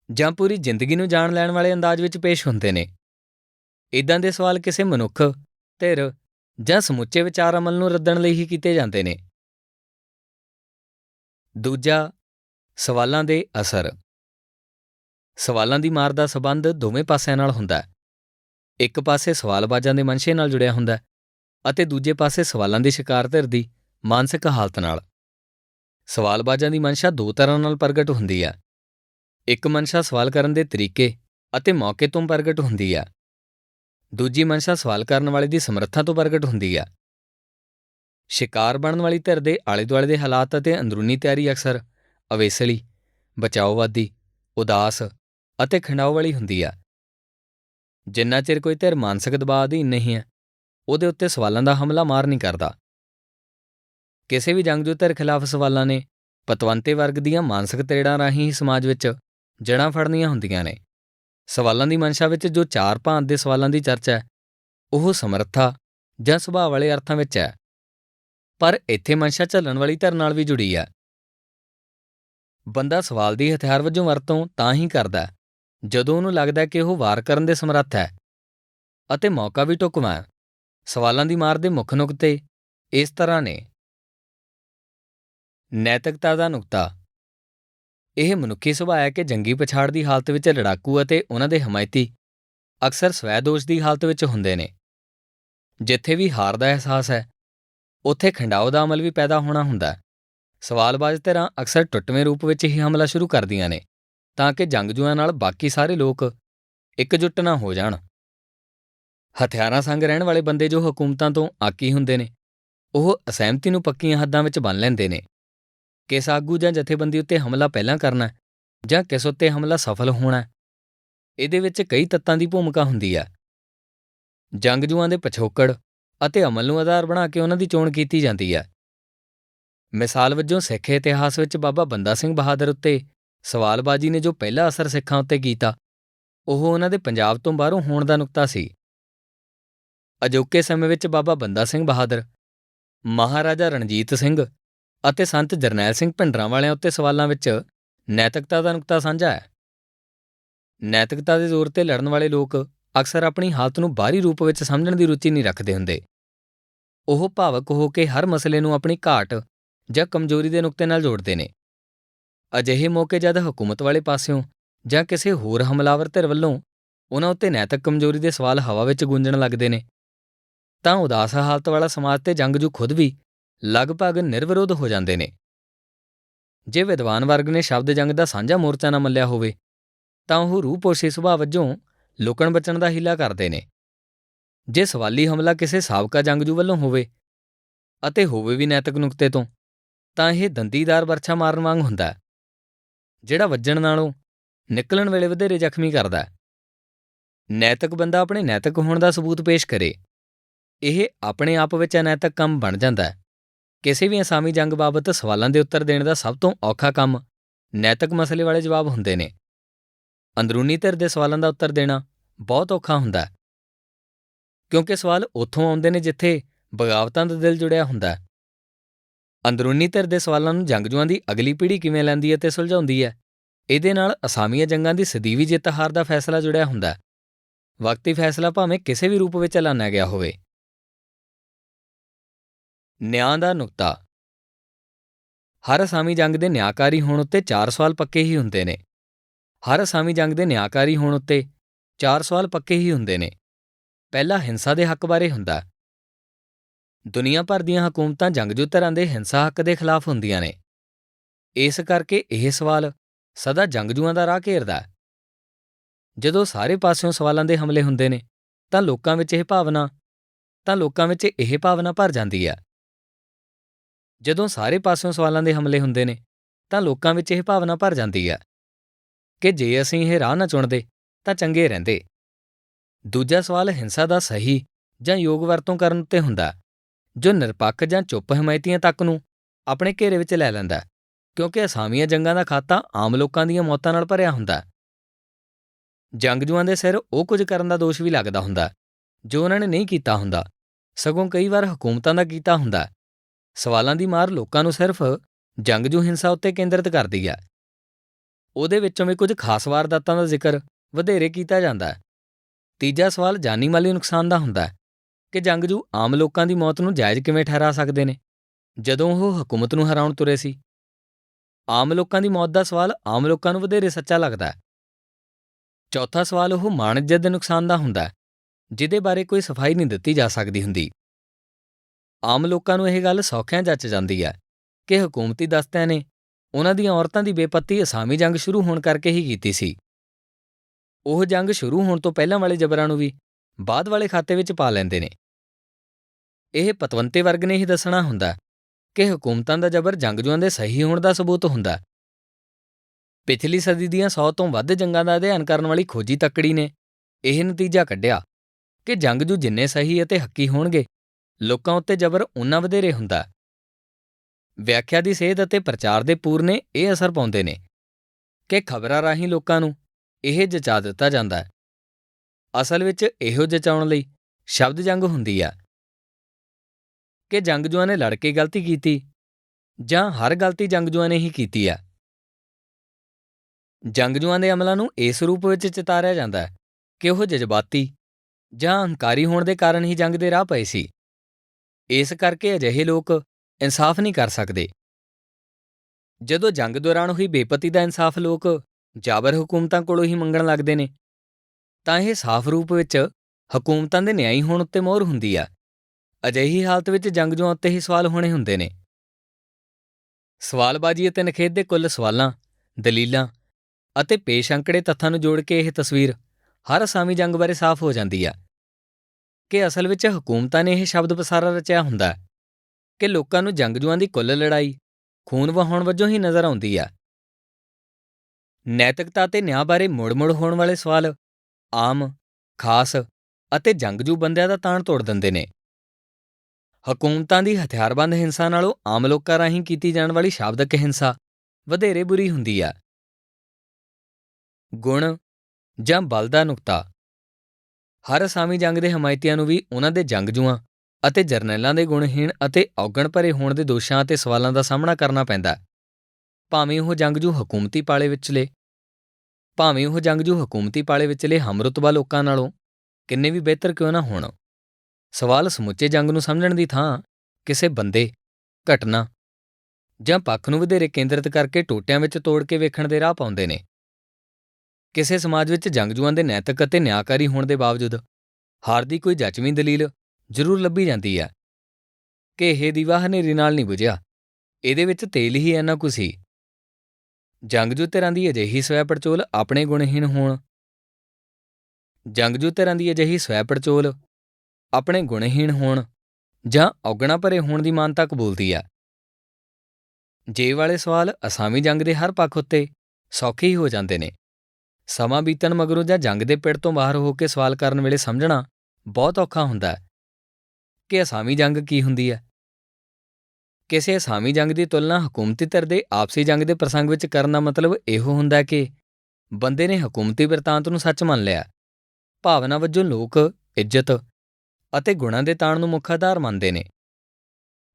A: ਜਾਂ ਪੂਰੀ ਜ਼ਿੰਦਗੀ ਨੂੰ ਜਾਣ ਲੈਣ ਵਾਲੇ ਅੰਦਾਜ਼ ਵਿੱਚ ਪੇਸ਼ ਹੁੰਦੇ ਨੇ। ਇਦਾਂ ਦੇ ਸਵਾਲ ਕਿਸੇ ਮਨੁੱਖ, ਧਿਰ ਜਾਂ ਸਮੁੱਚੇ ਵਿਚਾਰ ਅਮਲ ਨੂੰ ਰੱਦਣ ਲਈ ਹੀ ਕੀਤੇ ਜਾਂਦੇ ਨੇ। ਦੂਜਾ, ਸਵਾਲਾਂ ਦੇ ਅਸਰ। ਸਵਾਲਾਂ ਦੀ ਮਾਰ ਦਾ ਸਬੰਧ ਦੋਵੇਂ ਪਾਸਿਆਂ ਨਾਲ ਹੁੰਦਾ ਹੈ। ਇੱਕ ਪਾਸੇ ਸਵਾਲਬਾਜ਼ਾਂ ਦੇ ਮਨਸ਼ੇ ਨਾਲ ਜੁੜਿਆ ਹੁੰਦਾ ਹੈ ਅਤੇ ਦੂਜੇ ਪਾਸੇ ਸਵਾਲਾਂ ਦੀ ਸ਼ਿਕਾਰ ਧਿਰ ਦੀ ਮਾਨਸਿਕ ਹਾਲਤ ਨਾਲ। ਸਵਾਲਬਾਜ਼ਾਂ ਦੀ ਮਨਸ਼ਾ ਦੋ ਤਰ੍ਹਾਂ ਨਾਲ ਪ੍ਰਗਟ ਹੁੰਦੀ ਹੈ। ਇੱਕ ਮਨਸ਼ਾ ਸਵਾਲ ਕਰਨ ਦੇ ਤਰੀਕੇ ਅਤੇ ਮੌਕੇ ਤੋਂ ਪ੍ਰਗਟ ਹੁੰਦੀ ਹੈ। ਦੂਜੀ ਮਨਸ਼ਾ ਸਵਾਲ ਕਰਨ ਵਾਲੇ ਦੀ ਸਮਰੱਥਾ ਤੋਂ ਪ੍ਰਗਟ ਹੁੰਦੀ ਹੈ। ਸ਼ਿਕਾਰ ਬਣਨ ਵਾਲੀ ਧਿਰ ਦੇ ਆਲੇ-ਦੁਆਲੇ ਦੇ ਹਾਲਾਤ ਅਤੇ ਅੰਦਰੂਨੀ ਤਿਆਰੀ ਅਕਸਰ ਅਵੇਸਲੀ, ਬਚਾਓਵਾਦੀ, ਉਦਾਸ ਅਤੇ ਖਿੰਡਾਓ ਵਾਲੀ ਹੁੰਦੀ ਹੈ ਜਿੰਨਾ ਚਿਰ ਕੋਈ ਧਿਰ ਮਾਨਸਿਕ ਦਬਾਅ ਅਧੀਨ ਨਹੀਂ ਹੈ, ਉਹਦੇ ਉੱਤੇ ਸਵਾਲਾਂ ਦਾ ਹਮਲਾ ਮਾਰ ਨਹੀਂ ਕਰਦਾ। ਕਿਸੇ ਵੀ ਜੰਗਜੂ ਧਿਰ ਖਿਲਾਫ ਸਵਾਲਾਂ ਨੇ ਪਤਵੰਤੇ ਵਰਗ ਦੀਆਂ ਮਾਨਸਿਕ ਤੇੜਾਂ ਰਾਹੀਂ ਹੀ ਸਮਾਜ ਵਿੱਚ ਜੜਾਂ ਫੜਨੀਆਂ ਹੁੰਦੀਆਂ ਨੇ। ਸਵਾਲਾਂ ਦੀ ਮਨਸ਼ਾ ਵਿੱਚ ਜੋ ਚਾਰ ਭਾਂਤ ਦੇ ਸਵਾਲਾਂ ਦੀ ਚਰਚਾ ਹੈ, ਉਹ ਸਮਰੱਥਾ ਜਾਂ ਸੁਭਾਅ ਵਾਲੇ ਅਰਥਾਂ ਵਿੱਚ ਹੈ। ਪਰ ਇੱਥੇ ਮਨਸ਼ਾ ਝੱਲਣ ਵਾਲੀ ਧਿਰ ਨਾਲ ਵੀ ਜੁੜੀ ਹੈ ਬੰਦਾ ਸਵਾਲ ਦੀ ਹਥਿਆਰ ਵਜੋਂ ਵਰਤੋਂ ਤਾਂ ਹੀ ਕਰਦਾ ਜਦੋਂ ਉਹਨੂੰ ਲੱਗਦਾ ਕਿ ਉਹ ਵਾਰ ਕਰਨ ਦੇ ਸਮਰੱਥ ਹੈ। ਅਤੇ ਮੌਕਾ ਵੀ ਢੁਕਵਾਂ ਸਵਾਲਾਂ ਦੀ ਮਾਰ ਦੇ ਮੁੱਖ ਨੁਕਤੇ ਇਸ ਤਰ੍ਹਾਂ ਨੇ। ਨੈਤਿਕਤਾ ਦਾ ਨੁਕਤਾ। ਇਹ ਮਨੁੱਖੀ ਸੁਭਾਅ ਹੈ ਕਿ ਜੰਗੀ ਪਛਾੜ ਦੀ ਹਾਲਤ ਵਿੱਚ ਲੜਾਕੂ ਅਤੇ ਉਹਨਾਂ ਦੇ ਹਮਾਇਤੀ ਅਕਸਰ ਸਵੈ-ਦੋਸ਼ ਦੀ ਹਾਲਤ ਵਿੱਚ ਹੁੰਦੇ ਨੇ। ਜਿੱਥੇ ਵੀ ਹਾਰ ਦਾ ਅਹਿਸਾਸ ਹੈ ਉੱਥੇ ਖੰਡਾਓ ਦਾ ਅਮਲ ਵੀ ਪੈਦਾ ਹੋਣਾ ਹੁੰਦਾ ਸਵਾਲਬਾਜ਼ ਧਿਰਾਂ ਅਕਸਰ ਟੁੱਟਵੇਂ ਰੂਪ ਵਿੱਚ ਹੀ ਹਮਲਾ ਸ਼ੁਰੂ ਕਰਦੀਆਂ ਨੇ, ਤਾਂ ਕਿ ਜੰਗਜੂਆਂ ਨਾਲ ਬਾਕੀ ਸਾਰੇ ਲੋਕ ਇਕਜੁੱਟ ਨਾ ਹੋ ਜਾਣ। ਹਥਿਆਰਾਂ ਸੰਗ ਰਹਿਣ ਵਾਲੇ ਬੰਦੇ ਜੋ ਹਕੂਮਤਾਂ ਤੋਂ ਆਕੀ ਹੁੰਦੇ ਨੇ, ਉਹ ਅਸਹਿਮਤੀ ਨੂੰ ਪੱਕੀਆਂ ਹੱਦਾਂ ਵਿੱਚ ਬੰਨ ਲੈਂਦੇ ਨੇ। ਕਿਸ ਆਗੂ ਜਾਂ ਜਥੇਬੰਦੀ ਉੱਤੇ ਹਮਲਾ ਪਹਿਲਾਂ ਕਰਨਾ ਜਾਂ ਕਿਸ ਉੱਤੇ ਹਮਲਾ ਸਫਲ ਹੋਣਾ ਇਹਦੇ ਵਿੱਚ ਕਈ ਤੱਤਾਂ ਦੀ ਭੂਮਿਕਾ ਹੁੰਦੀ ਹੈ ਜੰਗਜੂਆਂ ਦੇ ਪਛੋਕੜ ਅਤੇ ਅਮਲ ਨੂੰ ਆਧਾਰ ਬਣਾ ਕੇ ਉਹਨਾਂ ਦੀ ਚੋਣ ਕੀਤੀ ਜਾਂਦੀ ਹੈ। ਮਿਸਾਲ ਵਜੋਂ ਸਿੱਖ ਇਤਿਹਾਸ ਵਿੱਚ ਬਾਬਾ ਬੰਦਾ ਸਿੰਘ ਬਹਾਦਰ ਉੱਤੇ ਸਵਾਲਬਾਜ਼ੀ ਨੇ ਜੋ ਪਹਿਲਾ ਅਸਰ ਸਿੱਖਾਂ ਉੱਤੇ ਕੀਤਾ, ਉਹ ਉਹਨਾਂ ਦੇ ਪੰਜਾਬ ਤੋਂ ਬਾਹਰੋਂ ਹੋਣ ਦਾ ਨੁਕਤਾ ਸੀ। ਅਜੋਕੇ ਸਮੇਂ ਵਿੱਚ ਬਾਬਾ ਬੰਦਾ ਸਿੰਘ ਬਹਾਦਰ, ਮਹਾਰਾਜਾ ਰਣਜੀਤ ਸਿੰਘ ਅਤੇ ਸੰਤ ਜਰਨੈਲ ਸਿੰਘ ਭਿੰਡਰਾਂ ਵਾਲਿਆਂ ਉੱਤੇ ਸਵਾਲਾਂ ਵਿੱਚ ਨੈਤਿਕਤਾ ਦਾ ਨੁਕਤਾ ਸਾਂਝਾ ਹੈ। ਨੈਤਿਕਤਾ ਦੇ ਜ਼ੋਰ ਤੇ ਲੜਨ ਵਾਲੇ ਲੋਕ ਅਕਸਰ ਆਪਣੀ ਹਾਲਤ ਨੂੰ ਬਾਹਰੀ ਰੂਪ ਵਿੱਚ ਸਮਝਣ ਦੀ ਰੁਚੀ ਨਹੀਂ ਰੱਖਦੇ ਹੁੰਦੇ। ਉਹ ਭਾਵਕ ਹੋ ਕੇ ਹਰ ਮਸਲੇ ਨੂੰ ਆਪਣੀ ਘਾਟ ਜਾਂ ਕਮਜ਼ੋਰੀ ਦੇ ਨੁਕਤੇ ਨਾਲ ਜੋੜਦੇ ਨੇ। ਅਜਿਹੇ ਮੌਕੇ ਜਦ ਹਕੂਮਤ ਵਾਲੇ ਪਾਸਿਓਂ ਜਾਂ ਕਿਸੇ ਹੋਰ ਹਮਲਾਵਰ ਧਿਰ ਵੱਲੋਂ ਉਹਨਾਂ ਉੱਤੇ ਨੈਤਿਕ ਕਮਜ਼ੋਰੀ ਦੇ ਸਵਾਲ ਹਵਾ ਵਿੱਚ ਗੂੰਜਣ ਲੱਗਦੇ ਨੇ, ਤਾਂ ਉਦਾਸ ਹਾਲਤ ਵਾਲਾ ਸਮਾਜ ਤੇ ਜੰਗਜੂ ਖੁਦ ਵੀ ਲਗਭਗ ਨਿਰਵਿਰੋਧ ਹੋ ਜਾਂਦੇ ਨੇ। ਜੇ ਵਿਦਵਾਨ ਵਰਗ ਨੇ ਸ਼ਬਦ ਜੰਗ ਦਾ ਸਾਂਝਾ ਮੋਰਚਾ ਨਾ ਮੱਲਿਆ ਹੋਵੇ, ਤਾਂ ਉਹ ਰੂਪੋਸ਼ੀ ਸੁਭਾਅ ਵਜੋਂ ਲੁਕਣ ਬਚਣ ਦਾ ਹੀਲਾ ਕਰਦੇ ਨੇ। ਜੇ ਸਵਾਲੀ ਹਮਲਾ ਕਿਸੇ ਸਾਬਕਾ ਜੰਗਜੂ ਵੱਲੋਂ ਹੋਵੇ ਅਤੇ ਹੋਵੇ ਵੀ ਨੈਤਿਕ ਨੁਕਤੇ ਤੋਂ, ਤਾਂ ਇਹ ਦੰਦੀਦਾਰ ਵਰਛਾ ਮਾਰਨ ਵਾਂਗ ਹੁੰਦਾ ਹੈ, ਜਿਹੜਾ ਵੱਜਣ ਨਾਲੋਂ ਨਿਕਲਣ ਵੇਲੇ ਵਧੇਰੇ ਜ਼ਖਮੀ ਕਰਦਾ ਹੈ। ਨੈਤਿਕ ਬੰਦਾ ਆਪਣੇ ਨੈਤਿਕ ਹੋਣ ਦਾ ਸਬੂਤ ਪੇਸ਼ ਕਰੇ। ਇਹ ਆਪਣੇ ਆਪ ਵਿੱਚ ਅਨੈਤਿਕ ਕੰਮ ਬਣ ਜਾਂਦਾ ਹੈ। ਕਿਸੇ ਵੀ ਅਸਾਮੀ ਜੰਗ ਬਾਬਤ ਸਵਾਲਾਂ ਦੇ ਉੱਤਰ ਦੇਣ ਦਾ ਸਭ ਤੋਂ ਔਖਾ ਕੰਮ ਨੈਤਿਕ ਮਸਲੇ ਵਾਲੇ ਜਵਾਬ ਹੁੰਦੇ ਨੇ। ਅੰਦਰੂਨੀ ਧਿਰ ਦੇ ਸਵਾਲਾਂ ਦਾ ਉੱਤਰ ਦੇਣਾ ਬਹੁਤ ਔਖਾ ਹੁੰਦਾ ਹੈ। ਕਿਉਂਕਿ ਸਵਾਲ ਉੱਥੋਂ ਆਉਂਦੇ ਨੇ ਜਿੱਥੇ ਬਗਾਵਤਾਂ ਦਾ ਦਿਲ ਜੁੜਿਆ ਹੁੰਦਾ ਹੈ। ਅੰਦਰੂਨੀ ਧਿਰ ਦੇ ਸਵਾਲਾਂ ਨੂੰ ਜੰਗਜੂਆਂ ਦੀ ਅਗਲੀ ਪੀੜ੍ਹੀ ਕਿਵੇਂ ਲੈਂਦੀ ਹੈ ਤੇ ਸੁਲਝਾਉਂਦੀ ਹੈ, ਇਹਦੇ ਨਾਲ ਅਸਾਮੀਆਂ ਜੰਗਾਂ ਦੀ ਸਦੀਵੀ ਜਿੱਤ ਹਾਰ ਦਾ ਫੈਸਲਾ ਜੁੜਿਆ ਹੁੰਦਾ ਹੈ। ਵਕਤੀ ਫੈਸਲਾ ਭਾਵੇਂ ਕਿਸੇ ਵੀ ਰੂਪ ਵਿੱਚ ਐਲਾਨਿਆ ਗਿਆ ਹੋਵੇ। ਨਿਆਂ ਦਾ ਨੁਕਤਾ। ਹਰ ਅਸਾਮੀ ਜੰਗ ਦੇ ਨਿਆਂਕਾਰੀ ਹੋਣ ਉੱਤੇ ਚਾਰ ਸਵਾਲ ਪੱਕੇ ਹੀ ਹੁੰਦੇ ਨੇ। ਹਰ ਅਸਾਮੀ ਜੰਗ ਦੇ ਨਿਆਂਕਾਰੀ ਹੋਣ ਉੱਤੇ ਚਾਰ ਸਵਾਲ ਪੱਕੇ ਹੀ ਹੁੰਦੇ ਨੇ। ਪਹਿਲਾ ਹਿੰਸਾ ਦੇ ਹੱਕ ਬਾਰੇ ਹੁੰਦਾ ਦੁਨੀਆ ਭਰ ਦੀਆਂ ਹਕੂਮਤਾਂ ਜੰਗਜੂ ਧਿਰਾਂ ਦੇ ਹਿੰਸਾ ਹੱਕ ਦੇ ਖਿਲਾਫ ਹੁੰਦੀਆਂ ਨੇ। ਇਸ ਕਰਕੇ ਇਹ ਸਵਾਲ ਸਦਾ ਜੰਗਜੂਆਂ ਦਾ ਰਾਹ ਘੇਰਦਾ ਹੈ। ਜਦੋਂ ਸਾਰੇ ਪਾਸਿਓਂ ਸਵਾਲਾਂ ਦੇ ਹਮਲੇ ਹੁੰਦੇ ਨੇ, ਤਾਂ ਲੋਕਾਂ ਵਿੱਚ ਇਹ ਭਾਵਨਾ, ਤਾਂ ਲੋਕਾਂ ਵਿੱਚ ਇਹ ਭਾਵਨਾ ਭਰ ਜਾਂਦੀ ਹੈ। ਜਦੋਂ ਸਾਰੇ ਪਾਸਿਓਂ ਸਵਾਲਾਂ ਦੇ ਹਮਲੇ ਹੁੰਦੇ ਨੇ, ਤਾਂ ਲੋਕਾਂ ਵਿੱਚ ਇਹ ਭਾਵਨਾ ਭਰ ਜਾਂਦੀ ਹੈ। ਕਿ ਜੇ ਅਸੀਂ ਇਹ ਰਾਹ ਨਾ ਚੁਣਦੇ, ਤਾਂ ਚੰਗੇ ਰਹਿੰਦੇ। ਦੂਜਾ ਸਵਾਲ ਹਿੰਸਾ ਦਾ ਸਹੀ ਜਾਂ ਯੋਗ ਵਰਤੋਂ ਕਰਨ ਉੱਤੇ ਹੁੰਦਾ ਜੋ ਨਿਰਪੱਖ ਜਾਂ ਚੁੱਪ ਹਮਾਇਤੀਆਂ ਤੱਕ ਨੂੰ ਆਪਣੇ ਘੇਰੇ ਵਿੱਚ ਲੈ ਲੈਂਦਾ ਕਿਉਂਕਿ ਅਸਾਮੀਆਂ ਜੰਗਾਂ ਦਾ ਖਾਤਾ ਆਮ ਲੋਕਾਂ ਦੀਆਂ ਮੌਤਾਂ ਨਾਲ ਭਰਿਆ ਹੁੰਦਾ ਜੰਗਜੂਆਂ ਦੇ ਸਿਰ ਉਹ ਕੁਝ ਕਰਨ ਦਾ ਦੋਸ਼ ਵੀ ਲੱਗਦਾ ਹੁੰਦਾ ਜੋ ਉਹਨਾਂ ਨੇ ਨਹੀਂ ਕੀਤਾ ਹੁੰਦਾ, ਸਗੋਂ ਕਈ ਵਾਰ ਹਕੂਮਤਾਂ ਦਾ ਕੀਤਾ ਹੁੰਦਾ ਸਵਾਲਾਂ ਦੀ ਮਾਰ ਲੋਕਾਂ ਨੂੰ ਸਿਰਫ ਜੰਗਜੂ ਹਿੰਸਾ ਉੱਤੇ ਕੇਂਦਰਿਤ ਕਰਦੀ ਹੈ। ਉਹਦੇ ਵਿੱਚੋਂ ਵੀ ਕੁਝ ਖਾਸ ਵਾਰਦਾਤਾਂ ਦਾ ਜ਼ਿਕਰ ਵਧੇਰੇ ਕੀਤਾ ਜਾਂਦਾ ਹੈ। ਤੀਜਾ ਸਵਾਲ ਜਾਨੀ ਮਾਲੀ ਨੁਕਸਾਨ ਦਾ ਹੁੰਦਾ ਹੈ ਕਿ ਜੰਗਜੂ ਆਮ ਲੋਕਾਂ ਦੀ ਮੌਤ ਨੂੰ ਜਾਇਜ਼ ਕਿਵੇਂ ਠਹਿਰਾ ਸਕਦੇ ਨੇ, ਜਦੋਂ ਉਹ ਹਕੂਮਤ ਨੂੰ ਹਰਾਉਣ ਤੁਰੇ ਸੀ? ਆਮ ਲੋਕਾਂ ਦੀ ਮੌਤ ਦਾ ਸਵਾਲ ਆਮ ਲੋਕਾਂ ਨੂੰ ਵਧੇਰੇ ਸੱਚਾ ਲੱਗਦਾ ਹੈ। ਚੌਥਾ ਸਵਾਲ ਉਹ ਮਾਨਜਤ ਦੇ ਨੁਕਸਾਨ ਦਾ ਹੁੰਦਾ ਹੈ, ਜਿਹਦੇ ਬਾਰੇ ਕੋਈ ਸਫ਼ਾਈ ਨਹੀਂ ਦਿੱਤੀ ਜਾ ਸਕਦੀ ਹੁੰਦੀ। ਆਮ ਲੋਕਾਂ ਨੂੰ ਇਹ ਗੱਲ ਸੌਖਿਆਂ ਜੱਚ ਜਾਂਦੀ ਹੈ ਕਿ ਹਕੂਮਤੀ ਦਸਤਿਆਂ ਨੇ ਉਹਨਾਂ ਦੀਆਂ ਔਰਤਾਂ ਦੀ ਬੇਪੱਤੀ ਅਸਾਮੀ ਜੰਗ ਸ਼ੁਰੂ ਹੋਣ ਕਰਕੇ ਹੀ ਕੀਤੀ ਸੀ। ਉਹ ਜੰਗ ਸ਼ੁਰੂ ਹੋਣ ਤੋਂ ਪਹਿਲਾਂ ਵਾਲੇ ਜਬਰਾਂ ਨੂੰ ਵੀ ਬਾਅਦ ਵਾਲੇ ਖਾਤੇ ਵਿੱਚ ਪਾ ਲੈਂਦੇ ਨੇ। ਇਹ ਪਤਵੰਤੇ ਵਰਗ ਨੇ ਹੀ ਦੱਸਣਾ ਹੁੰਦਾ ਕਿ ਹਕੂਮਤਾਂ ਦਾ ਜਬਰ ਜੰਗਜੂਆਂ ਦੇ ਸਹੀ ਹੋਣ ਦਾ ਸਬੂਤ ਹੁੰਦਾ। ਪਿਛਲੀ ਸਦੀ ਦੀਆਂ 100 ਤੋਂ ਵੱਧ ਜੰਗਾਂ ਦਾ ਅਧਿਐਨ ਕਰਨ ਵਾਲੀ ਖੋਜੀ ਤੱਕੜੀ ਨੇ ਇਹ ਨਤੀਜਾ ਕੱਢਿਆ ਕਿ ਜੰਗਜੂ ਜਿੰਨੇ ਸਹੀ ਅਤੇ ਹੱਕੀ ਹੋਣਗੇ, ਲੋਕਾਂ ਉੱਤੇ ਜਬਰ ਉਨਾ ਵਧੇਰੇ ਹੁੰਦਾ। ਵਿਆਖਿਆ ਦੀ ਸੇਧ ਅਤੇ ਪ੍ਰਚਾਰ ਦੇ ਪੂਰਨੇ ਇਹ ਅਸਰ ਪਾਉਂਦੇ ਨੇ ਕਿ ਖਬਰਾਂ ਰਾਹੀਂ ਲੋਕਾਂ ਨੂੰ ਇਹ ਜਚਾ ਦਿੱਤਾ ਜਾਂਦਾ ਹੈ। ਅਸਲ ਵਿੱਚ ਇਹੋ ਜਚਾਉਣ ਲਈ ਸ਼ਬਦ ਜੰਗ ਹੁੰਦੀ ਆ ਕਿ ਜੰਗਜੂਆਂ ਨੇ ਲੜ ਕੇ ਗਲਤੀ ਕੀਤੀ ਜਾਂ ਹਰ ਗਲਤੀ ਜੰਗਜੂਆਂ ਨੇ ਹੀ ਕੀਤੀ ਆ। ਜੰਗਜੂਆਂ ਦੇ ਅਮਲਾਂ ਨੂੰ ਇਸ ਰੂਪ ਵਿੱਚ ਚਿਤਾਰਿਆ ਜਾਂਦਾ ਹੈ ਕਿ ਉਹ ਜਜ਼ਬਾਤੀ ਜਾਂ ਹੰਕਾਰੀ ਹੋਣ ਦੇ ਕਾਰਨ ਹੀ ਜੰਗ ਦੇ ਰਾਹ ਪਏ ਸੀ। ਇਸ ਕਰਕੇ ਅਜਿਹੇ ਲੋਕ ਇਨਸਾਫ ਨਹੀਂ ਕਰ ਸਕਦੇ। ਜਦੋਂ ਜੰਗ ਦੌਰਾਨ ਹੋਈ ਬੇਪਤੀ ਦਾ ਇਨਸਾਫ ਲੋਕ ਜਾਬਰ ਹਕੂਮਤਾਂ ਕੋਲੋਂ ਹੀ ਮੰਗਣ ਲੱਗਦੇ ਨੇ, ਤਾਂ ਇਹ ਸਾਫ਼ ਰੂਪ ਵਿੱਚ ਹਕੂਮਤਾਂ ਦੇ ਨਿਆਈ ਹੋਣ ਉੱਤੇ ਮੋਹਰ ਹੁੰਦੀ ਆ। ਅਜਿਹੀ ਹਾਲਤ ਵਿੱਚ ਜੰਗ ਜੰਗਜੂਆਂ ਉੱਤੇ ਹੀ ਸਵਾਲ ਹੋਣੇ ਹੁੰਦੇ ਨੇ। ਸਵਾਲਬਾਜ਼ੀ ਅਤੇ ਨਖੇਧ ਦੇ ਕੁੱਲ ਸਵਾਲਾਂ, ਦਲੀਲਾਂ ਅਤੇ ਪੇਸ਼ ਅੰਕੜੇ ਤੱਥਾਂ ਨੂੰ ਜੋੜ ਕੇ ਇਹ ਤਸਵੀਰ ਹਰ ਅਸਾਮੀ ਜੰਗ ਬਾਰੇ ਸਾਫ਼ ਹੋ ਜਾਂਦੀ ਆ। ਕਿ ਅਸਲ ਵਿੱਚ ਹਕੂਮਤਾਂ ਨੇ ਇਹ ਸ਼ਬਦ ਪਸਾਰਾ ਰਚਿਆ ਹੁੰਦਾ। ਹੈ ਕਿ ਲੋਕਾਂ ਨੂੰ ਜੰਗਜੂਆਂ ਦੀ ਕੁੱਲ ਲੜਾਈ, ਖੂਨ ਵਹਾਉਣ ਵਜੋਂ ਹੀ ਨਜ਼ਰ ਆਉਂਦੀ ਆ। ਨੈਤਿਕਤਾ ਤੇ ਨਿਆਂ ਬਾਰੇ ਮੁੜ-ਮੁੜ ਹੋਣ ਵਾਲੇ ਸਵਾਲ ਆਮ, ਖਾਸ ਅਤੇ ਜੰਗਜੂ ਬੰਦਿਆਂ ਦਾ ਤਾਣ ਤੋੜ ਦਿੰਦੇ ਨੇ। ਹਕੂਮਤਾਂ ਦੀ ਹਥਿਆਰਬੰਦ ਹਿੰਸਾ ਨਾਲੋਂ ਆਮ ਲੋਕਾਂ ਰਾਹੀਂ ਕੀਤੀ ਜਾਣ ਵਾਲੀ ਸ਼ਾਬਦਿਕ ਹਿੰਸਾ ਵਧੇਰੇ ਬੁਰੀ ਹੁੰਦੀ ਆ। ਗੁਣ ਜਾਂ ਬਲ ਦਾ ਨੁਕਤਾ। ਹਰ ਅਸਾਮੀ ਜੰਗ ਦੇ ਹਮਾਇਤੀਆਂ ਨੂੰ ਵੀ ਉਹਨਾਂ ਦੇ ਜੰਗਜੂਆਂ ਅਤੇ ਜਰਨੈਲਾਂ ਦੇ ਗੁਣਹੀਣ ਅਤੇ ਔਗਣ ਭਰੇ ਹੋਣ ਦੇ ਦੋਸ਼ਾਂ ਅਤੇ ਸਵਾਲਾਂ ਦਾ ਸਾਹਮਣਾ ਕਰਨਾ ਪੈਂਦਾ ਭਾਵੇਂ ਉਹ ਜੰਗਜੂ ਹਕੂਮਤੀ ਪਾਲੇ ਵਿਚਲੇ ਭਾਵੇਂ ਉਹ ਜੰਗਜੂ ਹਕੂਮਤੀ ਪਾਲੇ ਵਿੱਚਲੇ ਹਮਰਤਬਾ ਲੋਕਾਂ ਨਾਲੋਂ, ਕਿੰਨੇ ਵੀ ਬਿਹਤਰ ਕਿਉਂ ਨਾ ਹੋਣ। ਸਵਾਲ ਸਮੁੱਚੇ ਜੰਗ ਨੂੰ ਸਮਝਣ ਦੀ ਥਾਂ, ਕਿਸੇ ਬੰਦੇ, ਘਟਨਾ ਜਾਂ ਪੱਖ ਨੂੰ ਵਧੇਰੇ ਕੇਂਦਰਿਤ ਕਰਕੇ ਟੋਟਿਆਂ ਵਿੱਚ ਤੋੜ ਕੇ ਵੇਖਣ ਦੇ ਰਾਹ ਪਾਉਂਦੇ ਨੇ। ਕਿਸੇ ਸਮਾਜ ਵਿੱਚ ਜੰਗਜੂਆਂ ਦੇ ਨੈਤਿਕ ਅਤੇ ਨਿਆਂਕਾਰੀ ਹੋਣ ਦੇ ਬਾਵਜੂਦ ਹਾਰ ਦੀ ਕੋਈ ਜਚਵੀਂ ਦਲੀਲ ਜ਼ਰੂਰ ਲੱਭੀ ਜਾਂਦੀ ਹੈ ਕਿ ਇਹ ਦੀਵਾ ਹਨੇਰੀ ਨਾਲ ਨਹੀਂ ਬੁਝਿਆ। ਇਹਦੇ ਵਿੱਚ ਤੇਲ ਹੀ ਇੰਨਾ ਕੁ ਸੀ। ਜੰਗਜੂ ਧਿਰਾਂ ਦੀ ਅਜਿਹੀ ਸਵੈ ਪੜਚੋਲ ਆਪਣੇ ਗੁਣਹੀਣ ਹੋਣ। ਜੰਗਜੂ ਧਿਰਾਂ ਦੀ ਅਜਿਹੀ ਸਵੈ ਪੜਚੋਲ ਆਪਣੇ ਗੁਣਹੀਣ ਹੋਣ ਜਾਂ ਔਗਣਾ ਭਰੇ ਹੋਣ ਦੀ ਮਾਨਤਾ ਕਬੂਲਦੀ ਆ। ਜੇ ਵਾਲੇ ਸਵਾਲ ਅਸਾਮੀ ਜੰਗ ਦੇ ਹਰ ਪੱਖ ਉੱਤੇ ਸੌਖੇ ਹੀ ਹੋ ਜਾਂਦੇ ਨੇ। ਸਮਾਂ ਬੀਤਣ ਮਗਰੋਂ ਜਾਂ ਜੰਗ ਦੇ ਪਿੜ ਤੋਂ ਬਾਹਰ ਹੋ ਕੇ ਸਵਾਲ ਕਰਨ ਵੇਲੇ ਸਮਝਣਾ ਬਹੁਤ ਔਖਾ ਹੁੰਦਾ। ਹੈ ਕਿ ਅਸਾਮੀ ਜੰਗ ਕੀ ਹੁੰਦੀ ਹੈ? ਕਿਸੇ ਅਸਾਮੀ ਜੰਗ ਦੀ ਤੁਲਨਾ ਹਕੂਮਤੀ ਧਿਰ ਦੇ ਆਪਸੀ ਜੰਗ ਦੇ ਪ੍ਰਸੰਗ ਵਿੱਚ ਕਰਨ ਦਾ ਮਤਲਬ ਇਹੋ ਹੁੰਦਾ ਕਿ ਬੰਦੇ ਨੇ ਹਕੂਮਤੀ ਬਿਰਤਾਂਤ ਨੂੰ ਸੱਚ ਮੰਨ ਲਿਆ। ਭਾਵਨਾ ਵਜੋਂ ਲੋਕ ਇੱਜ਼ਤ ਅਤੇ ਗੁਣਾਂ ਦੇ ਤਾਣ ਨੂੰ ਮੁੱਖ ਆਧਾਰ ਮੰਨਦੇ ਨੇ।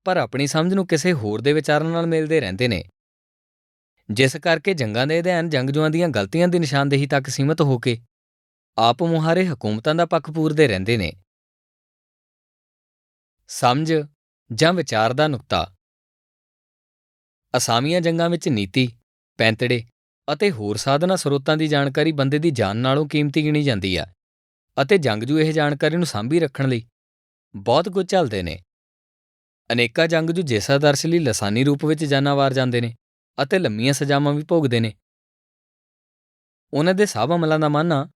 A: ਪਰ ਆਪਣੀ ਸਮਝ ਨੂੰ ਕਿਸੇ ਹੋਰ ਦੇ ਵਿਚਾਰਾਂ ਨਾਲ ਮਿਲਦੇ ਰਹਿੰਦੇ ਨੇ। ਜਿਸ ਕਰਕੇ ਜੰਗਾਂ ਦੇ ਅਧਿਐਨ ਜੰਗਜੂਆਂ ਦੀਆਂ ਗਲਤੀਆਂ ਦੀ ਨਿਸ਼ਾਨਦੇਹੀ ਤੱਕ ਸੀਮਤ ਹੋ ਕੇ ਆਪ ਮੁਹਾਰੇ ਹਕੂਮਤਾਂ ਦਾ ਪੱਖ ਪੂਰਦੇ ਰਹਿੰਦੇ ਨੇ। ਸਮਝ ਜਾਂ ਵਿਚਾਰ ਦਾ ਨੁਕਤਾ। ਅਸਾਮੀਆਂ ਜੰਗਾਂ ਵਿੱਚ ਨੀਤੀ, ਪੈਂਤੜੇ ਅਤੇ ਹੋਰ ਸਾਧਨਾਂ ਸਰੋਤਾਂ ਦੀ ਜਾਣਕਾਰੀ ਬੰਦੇ ਦੀ ਜਾਨ ਨਾਲੋਂ ਕੀਮਤੀ ਗਿਣੀ ਜਾਂਦੀ ਆ ਅਤੇ ਜੰਗਜੂ ਇਹ ਜਾਣਕਾਰੀ ਨੂੰ ਸਾਂਭੀ ਰੱਖਣ ਲਈ ਬਹੁਤ ਕੁਝ ਝੱਲਦੇ ਨੇ। ਅਨੇਕਾਂ ਜੰਗਜੂ ਜਿਸ ਆਦਰਸ਼ ਲਈ ਲਸਾਨੀ ਰੂਪ ਵਿੱਚ ਜਾਨਾਂ ਵਾਰ ਜਾਂਦੇ ਨੇ ਅਤੇ ਲੰਮੀਆਂ ਸਜ਼ਾਵਾਂ ਵੀ ਭੋਗਦੇ ਨੇ। ਉਹਨਾਂ ਦੇ ਸਭ ਅਮਲਾਂ ਦਾ ਮਾਨਾ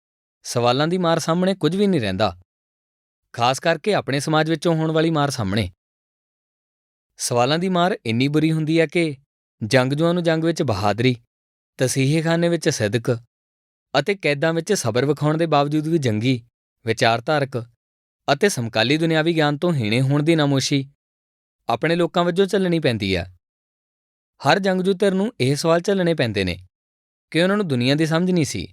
A: ਸਵਾਲਾਂ ਦੀ ਮਾਰ ਸਾਹਮਣੇ ਕੁਝ ਵੀ ਨਹੀਂ ਰਹਿੰਦਾ। ਖਾਸ ਕਰਕੇ ਆਪਣੇ ਸਮਾਜ ਵਿੱਚੋਂ ਹੋਣ ਵਾਲੀ ਮਾਰ ਸਾਹਮਣੇ। ਸਵਾਲਾਂ ਦੀ ਮਾਰ ਇੰਨੀ ਬੁਰੀ ਹੁੰਦੀ ਹੈ ਕਿ ਜੰਗਜੂਆਂ ਨੂੰ ਜੰਗ ਵਿੱਚ ਬਹਾਦਰੀ, ਤਸੀਹੇਖਾਨੇ ਵਿੱਚ ਸਿਦਕ ਅਤੇ ਕੈਦਾਂ ਵਿੱਚ ਸਬਰ ਵਿਖਾਉਣ ਦੇ ਬਾਵਜੂਦ ਵੀ ਜੰਗੀ, ਵਿਚਾਰਧਾਰਕ ਅਤੇ ਸਮਕਾਲੀ ਦੁਨਿਆਵੀ ਗਿਆਨ ਤੋਂ ਹੀਣੇ ਹੋਣ ਦੀ ਨਾਮੋਸ਼ੀ ਆਪਣੇ ਲੋਕਾਂ ਵਜੋਂ ਚੱਲਣੀ ਪੈਂਦੀ ਆ ਹਰ ਜੰਗਜੂ ਧਿਰ ਨੂੰ ਇਹ ਸਵਾਲ ਝੱਲਣੇ ਪੈਂਦੇ ਨੇ ਕਿ ਉਹਨਾਂ ਨੂੰ ਦੁਨੀਆ ਦੀ ਸਮਝ ਨਹੀਂ ਸੀ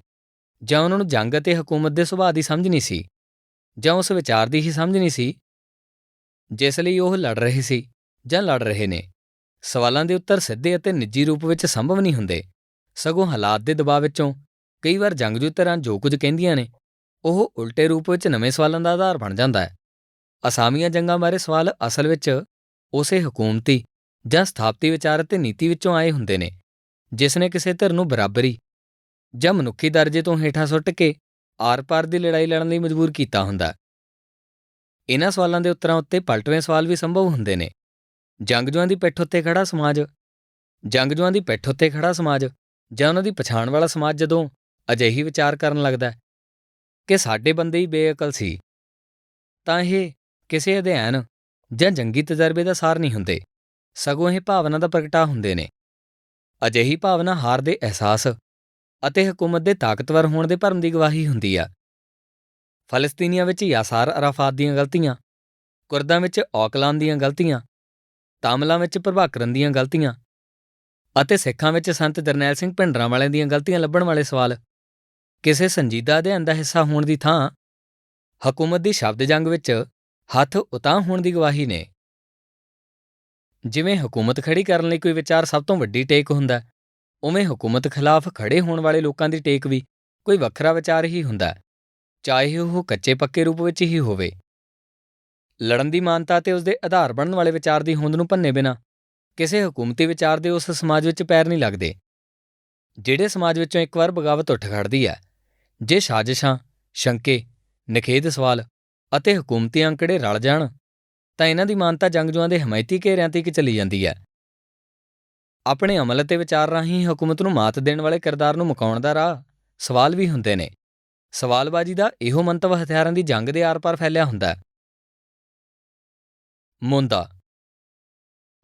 A: ਜਾਂ ਉਹਨਾਂ ਨੂੰ ਜੰਗ ਅਤੇ ਹਕੂਮਤ ਦੇ ਸੁਭਾਅ ਦੀ ਸਮਝ ਨਹੀਂ ਸੀ। ਜਾਂ ਉਸ ਵਿਚਾਰ ਦੀ ਹੀ ਸਮਝ ਨਹੀਂ ਸੀ, ਜਿਸ ਲਈ ਉਹ ਲੜ ਰਹੇ ਸੀ ਜਾਂ ਲੜ ਰਹੇ ਨੇ। ਸਵਾਲਾਂ ਦੇ ਉੱਤਰ ਸਿੱਧੇ ਅਤੇ ਨਿੱਜੀ ਰੂਪ ਵਿੱਚ ਸੰਭਵ ਨਹੀਂ ਹੁੰਦੇ। ਸਗੋਂ ਹਾਲਾਤ ਦੇ ਦਬਾਅ ਵਿੱਚੋਂ ਕਈ ਵਾਰ ਜੰਗਜੂ ਧਿਰਾਂ ਜੋ ਕੁਝ ਕਹਿੰਦੀਆਂ ਨੇ, ਉਹ ਉਲਟੇ ਰੂਪ ਵਿੱਚ ਨਵੇਂ ਸਵਾਲਾਂ ਦਾ ਆਧਾਰ ਬਣ ਜਾਂਦਾ ਹੈ। ਅਸਾਮੀਆਂ ਜੰਗਾਂ ਬਾਰੇ ਸਵਾਲ ਅਸਲ ਵਿੱਚ ਉਸੇ ਹਕੂਮਤੀ ਜਾਂ ਸਥਾਪਤੀ ਵਿਚਾਰ ਅਤੇ ਨੀਤੀ ਵਿੱਚੋਂ ਆਏ ਹੁੰਦੇ ਨੇ, ਜਿਸ ਨੇ ਕਿਸੇ ਧਿਰ ਨੂੰ ਬਰਾਬਰੀ ਜਾਂ ਮਨੁੱਖੀ ਦਰਜੇ ਤੋਂ ਹੇਠਾਂ ਸੁੱਟ ਕੇ ਆਰ-ਪਾਰ ਦੀ ਲੜਾਈ ਲੜਨ ਲਈ ਮਜਬੂਰ ਕੀਤਾ ਹੁੰਦਾ। ਇਹਨਾਂ ਸਵਾਲਾਂ ਦੇ ਉੱਤਰਾਂ ਉੱਤੇ ਪਲਟਵੇਂ ਸਵਾਲ ਵੀ ਸੰਭਵ ਹੁੰਦੇ ਨੇ। ਜੰਗਜੂਆਂ ਦੀ ਪਿੱਠ ਉੱਤੇ ਖੜਾ ਸਮਾਜ ਜੰਗਜੂਆਂ ਦੀ ਪਿੱਠ ਉੱਤੇ ਖੜਾ ਸਮਾਜ ਜਾਂ ਉਹਨਾਂ ਦੀ ਪਛਾਣ ਵਾਲਾ ਸਮਾਜ ਜਦੋਂ ਅਜਿਹੀ ਵਿਚਾਰ ਕਰਨ ਲੱਗਦਾ ਕਿ ਸਾਡੇ ਬੰਦੇ ਹੀ ਬੇਅਕਲ ਸੀ, ਤਾਂ ਇਹ ਕਿਸੇ ਅਧਿਐਨ ਜਾਂ ਜੰਗੀ ਤਜਰਬੇ ਦਾ ਸਾਰ ਨਹੀਂ ਹੁੰਦੇ। ਸਗੋਂ ਇਹ ਭਾਵਨਾ ਦਾ ਪ੍ਰਗਟਾ ਹੁੰਦੇ ਨੇ। ਅਜਿਹੀ ਭਾਵਨਾ ਹਾਰ ਦੇ ਅਹਿਸਾਸ ਅਤੇ ਹਕੂਮਤ ਦੇ ਤਾਕਤਵਰ ਹੋਣ ਦੇ ਭਰਮ ਦੀ ਗਵਾਹੀ ਹੁੰਦੀ ਆ। ਫਲਸਤੀਨੀਆਂ ਵਿੱਚ ਯਾਸਾਰ ਅਰਾਫਾਤ ਦੀਆਂ ਗਲਤੀਆਂ, ਕੁਰਦਾਂ ਵਿੱਚ ਔਕਲਾਨ ਦੀਆਂ ਗਲਤੀਆਂ, ਤਾਮਲਾਂ ਵਿੱਚ ਪ੍ਰਭਾਕਰਨ ਦੀਆਂ ਗਲਤੀਆਂ ਅਤੇ ਸਿੱਖਾਂ ਵਿੱਚ ਸੰਤ ਜਰਨੈਲ ਸਿੰਘ ਭਿੰਡਰਾਂ ਵਾਲਿਆਂ ਦੀਆਂ ਗਲਤੀਆਂ ਲੱਭਣ ਵਾਲੇ ਸਵਾਲ। ਕਿਸੇ ਸੰਜੀਦਾ ਅਧਿਐਨ ਦਾ ਹਿੱਸਾ ਹੋਣ ਦੀ ਥਾਂ ਹਕੂਮਤ ਦੀ ਸ਼ਬਦ ਜੰਗ ਵਿੱਚ ਹੱਥ ਉਤਾਂ ਹੋਣ ਦੀ ਗਵਾਹੀ ਨੇ। ਜਿਵੇਂ ਹਕੂਮਤ ਖੜੀ ਕਰਨ ਲਈ ਕੋਈ ਵਿਚਾਰ ਸਭ ਤੋਂ ਵੱਡੀ ਟੇਕ ਹੁੰਦਾ ਉਵੇਂ ਹਕੂਮਤ ਖਿਲਾਫ ਖੜੇ ਹੋਣ ਵਾਲੇ ਲੋਕਾਂ ਦੀ ਟੇਕ ਵੀ ਕੋਈ ਵੱਖਰਾ ਵਿਚਾਰ ਹੀ ਹੁੰਦਾ ਚਾਹੇ ਉਹ ਕੱਚੇ ਪੱਕੇ ਰੂਪ ਵਿੱਚ ਹੀ ਹੋਵੇ। ਲੜਨ ਦੀ ਮਾਨਤਾ ਤੇ ਉਸ ਦੇ ਆਧਾਰ ਬਣਨ ਵਾਲੇ ਵਿਚਾਰ ਦੀ ਹੋਂਦ ਨੂੰ ਭੰਨੇ ਬਿਨਾ ਕਿਸੇ ਹਕੂਮਤੀ ਵਿਚਾਰ ਦੇ ਉਸ ਸਮਾਜ ਵਿੱਚ ਪੈਰ ਨਹੀਂ ਲੱਗਦੇ। ਜਿਹੜੇ ਸਮਾਜ ਵਿੱਚੋਂ ਇੱਕ ਵਾਰ ਬਗਾਵਤ ਉੱਠ ਖੜਦੀ ਹੈ, ਜੇ ਸਾਜ਼ਿਸ਼ਾਂ, ਸ਼ੰਕੇ ਨਖੇਦ ਸਵਾਲ ਅਤੇ ਹਕੂਮਤੀ ਅੰਕੜੇ ਰਲ ਜਾਣ, ਤਾਂ ਇਹਨਾਂ ਦੀ ਮਾਨਤਾ ਜੰਗਜੂਆਂ ਦੇ ਹਮਾਇਤੀ ਘੇਰਿਆਂ ਤੱਕ ਚਲੀ ਜਾਂਦੀ ਹੈ। ਆਪਣੇ ਅਮਲ ਅਤੇ ਵਿਚਾਰ ਰਾਹੀਂ ਹਕੂਮਤ ਨੂੰ ਮਾਤ ਦੇਣ ਵਾਲੇ ਕਿਰਦਾਰ ਨੂੰ ਮੁਕਾਉਣ ਦਾ ਰਾਹ ਸਵਾਲ ਵੀ ਹੁੰਦੇ ਨੇ। ਸਵਾਲਬਾਜ਼ੀ ਦਾ ਇਹੋ ਮੰਤਵ ਹਥਿਆਰਾਂ ਦੀ ਜੰਗ ਦੇ ਆਰ-ਪਾਰ ਫੈਲਿਆ ਹੁੰਦਾ ਹੈ। ਮੁੰਦਾ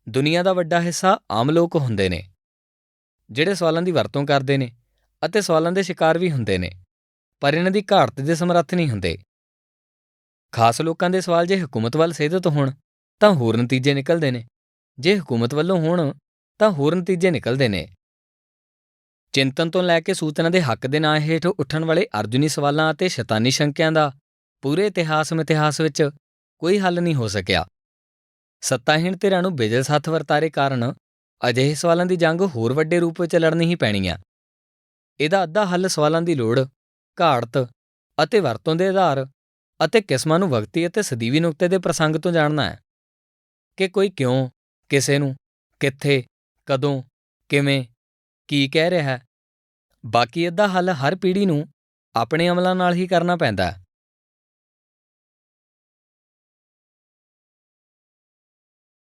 A: ਦੁਨੀਆ ਦਾ ਵੱਡਾ ਹਿੱਸਾ ਆਮ ਲੋਕ ਹੁੰਦੇ ਨੇ, ਜਿਹੜੇ ਸਵਾਲਾਂ ਦੀ ਵਰਤੋਂ ਕਰਦੇ ਨੇ ਅਤੇ ਸਵਾਲਾਂ ਦੇ ਸ਼ਿਕਾਰ ਵੀ ਹੁੰਦੇ ਨੇ, ਪਰ ਇਹਨਾਂ ਦੀ ਘਾਟ ਦੇ ਸਮਰੱਥ ਨਹੀਂ ਹੁੰਦੇ। ਖਾਸ ਲੋਕਾਂ ਦੇ ਸਵਾਲ ਜੇ ਹਕੂਮਤ ਵੱਲ ਸੇਧਤ ਹੋਣ, ਤਾਂ ਹੋਰ ਨਤੀਜੇ ਨਿਕਲਦੇ ਨੇ। ਜੇ ਹਕੂਮਤ ਵੱਲੋਂ ਹੋਣ ਤਾਂ ਹੋਰ ਨਤੀਜੇ ਨਿਕਲਦੇ ਨੇ। ਚਿੰਤਨ ਤੋਂ ਲੈ ਕੇ ਸੂਚਨਾ ਦੇ ਹੱਕ ਦੇ ਨਾਂ ਹੇਠ ਉੱਠਣ ਵਾਲੇ ਅਰਜੁਨੀ ਸਵਾਲਾਂ ਅਤੇ ਸ਼ੈਤਾਨੀ ਸ਼ੰਕਿਆਂ ਦਾ ਪੂਰੇ ਇਤਿਹਾਸ ਮਿਤਿਹਾਸ ਵਿੱਚ ਕੋਈ ਹੱਲ ਨਹੀਂ ਹੋ ਸਕਿਆ। ਸੱਤਾਹੀਣ ਧਿਰਾਂ ਨੂੰ ਬਿਜਲ ਸੱਥ ਵਰਤਾਰੇ ਕਾਰਨ ਅਜਿਹੇ ਸਵਾਲਾਂ ਦੀ ਜੰਗ ਹੋਰ ਵੱਡੇ ਰੂਪ ਵਿੱਚ ਲੜਨੀ ਹੀ ਪੈਣੀ ਆ। ਇਹਦਾ ਅੱਧਾ ਹੱਲ ਸਵਾਲਾਂ ਦੀ ਲੋੜ, ਘਾੜਤ ਅਤੇ ਵਰਤੋਂ ਦੇ ਆਧਾਰ ਅਤੇ ਕਿਸਮਾਂ ਨੂੰ ਵਕਤੀ ਅਤੇ ਸਦੀਵੀ ਨੁਕਤੇ ਦੇ ਪ੍ਰਸੰਗ ਤੋਂ ਜਾਣਨਾ ਹੈ ਕਿ ਕੋਈ ਕਿਉਂ, ਕਿਸੇ ਨੂੰ, ਕਿੱਥੇ ਕਦੋਂ, ਕਿਵੇਂ, ਕੀ ਕਹਿ ਰਿਹਾ ਬਾਕੀ ਅੱਧਾ ਹੱਲ ਹਰ ਪੀੜ੍ਹੀ ਨੂੰ ਆਪਣੇ ਅਮਲਾਂ ਨਾਲ ਹੀ ਕਰਨਾ ਪੈਂਦਾ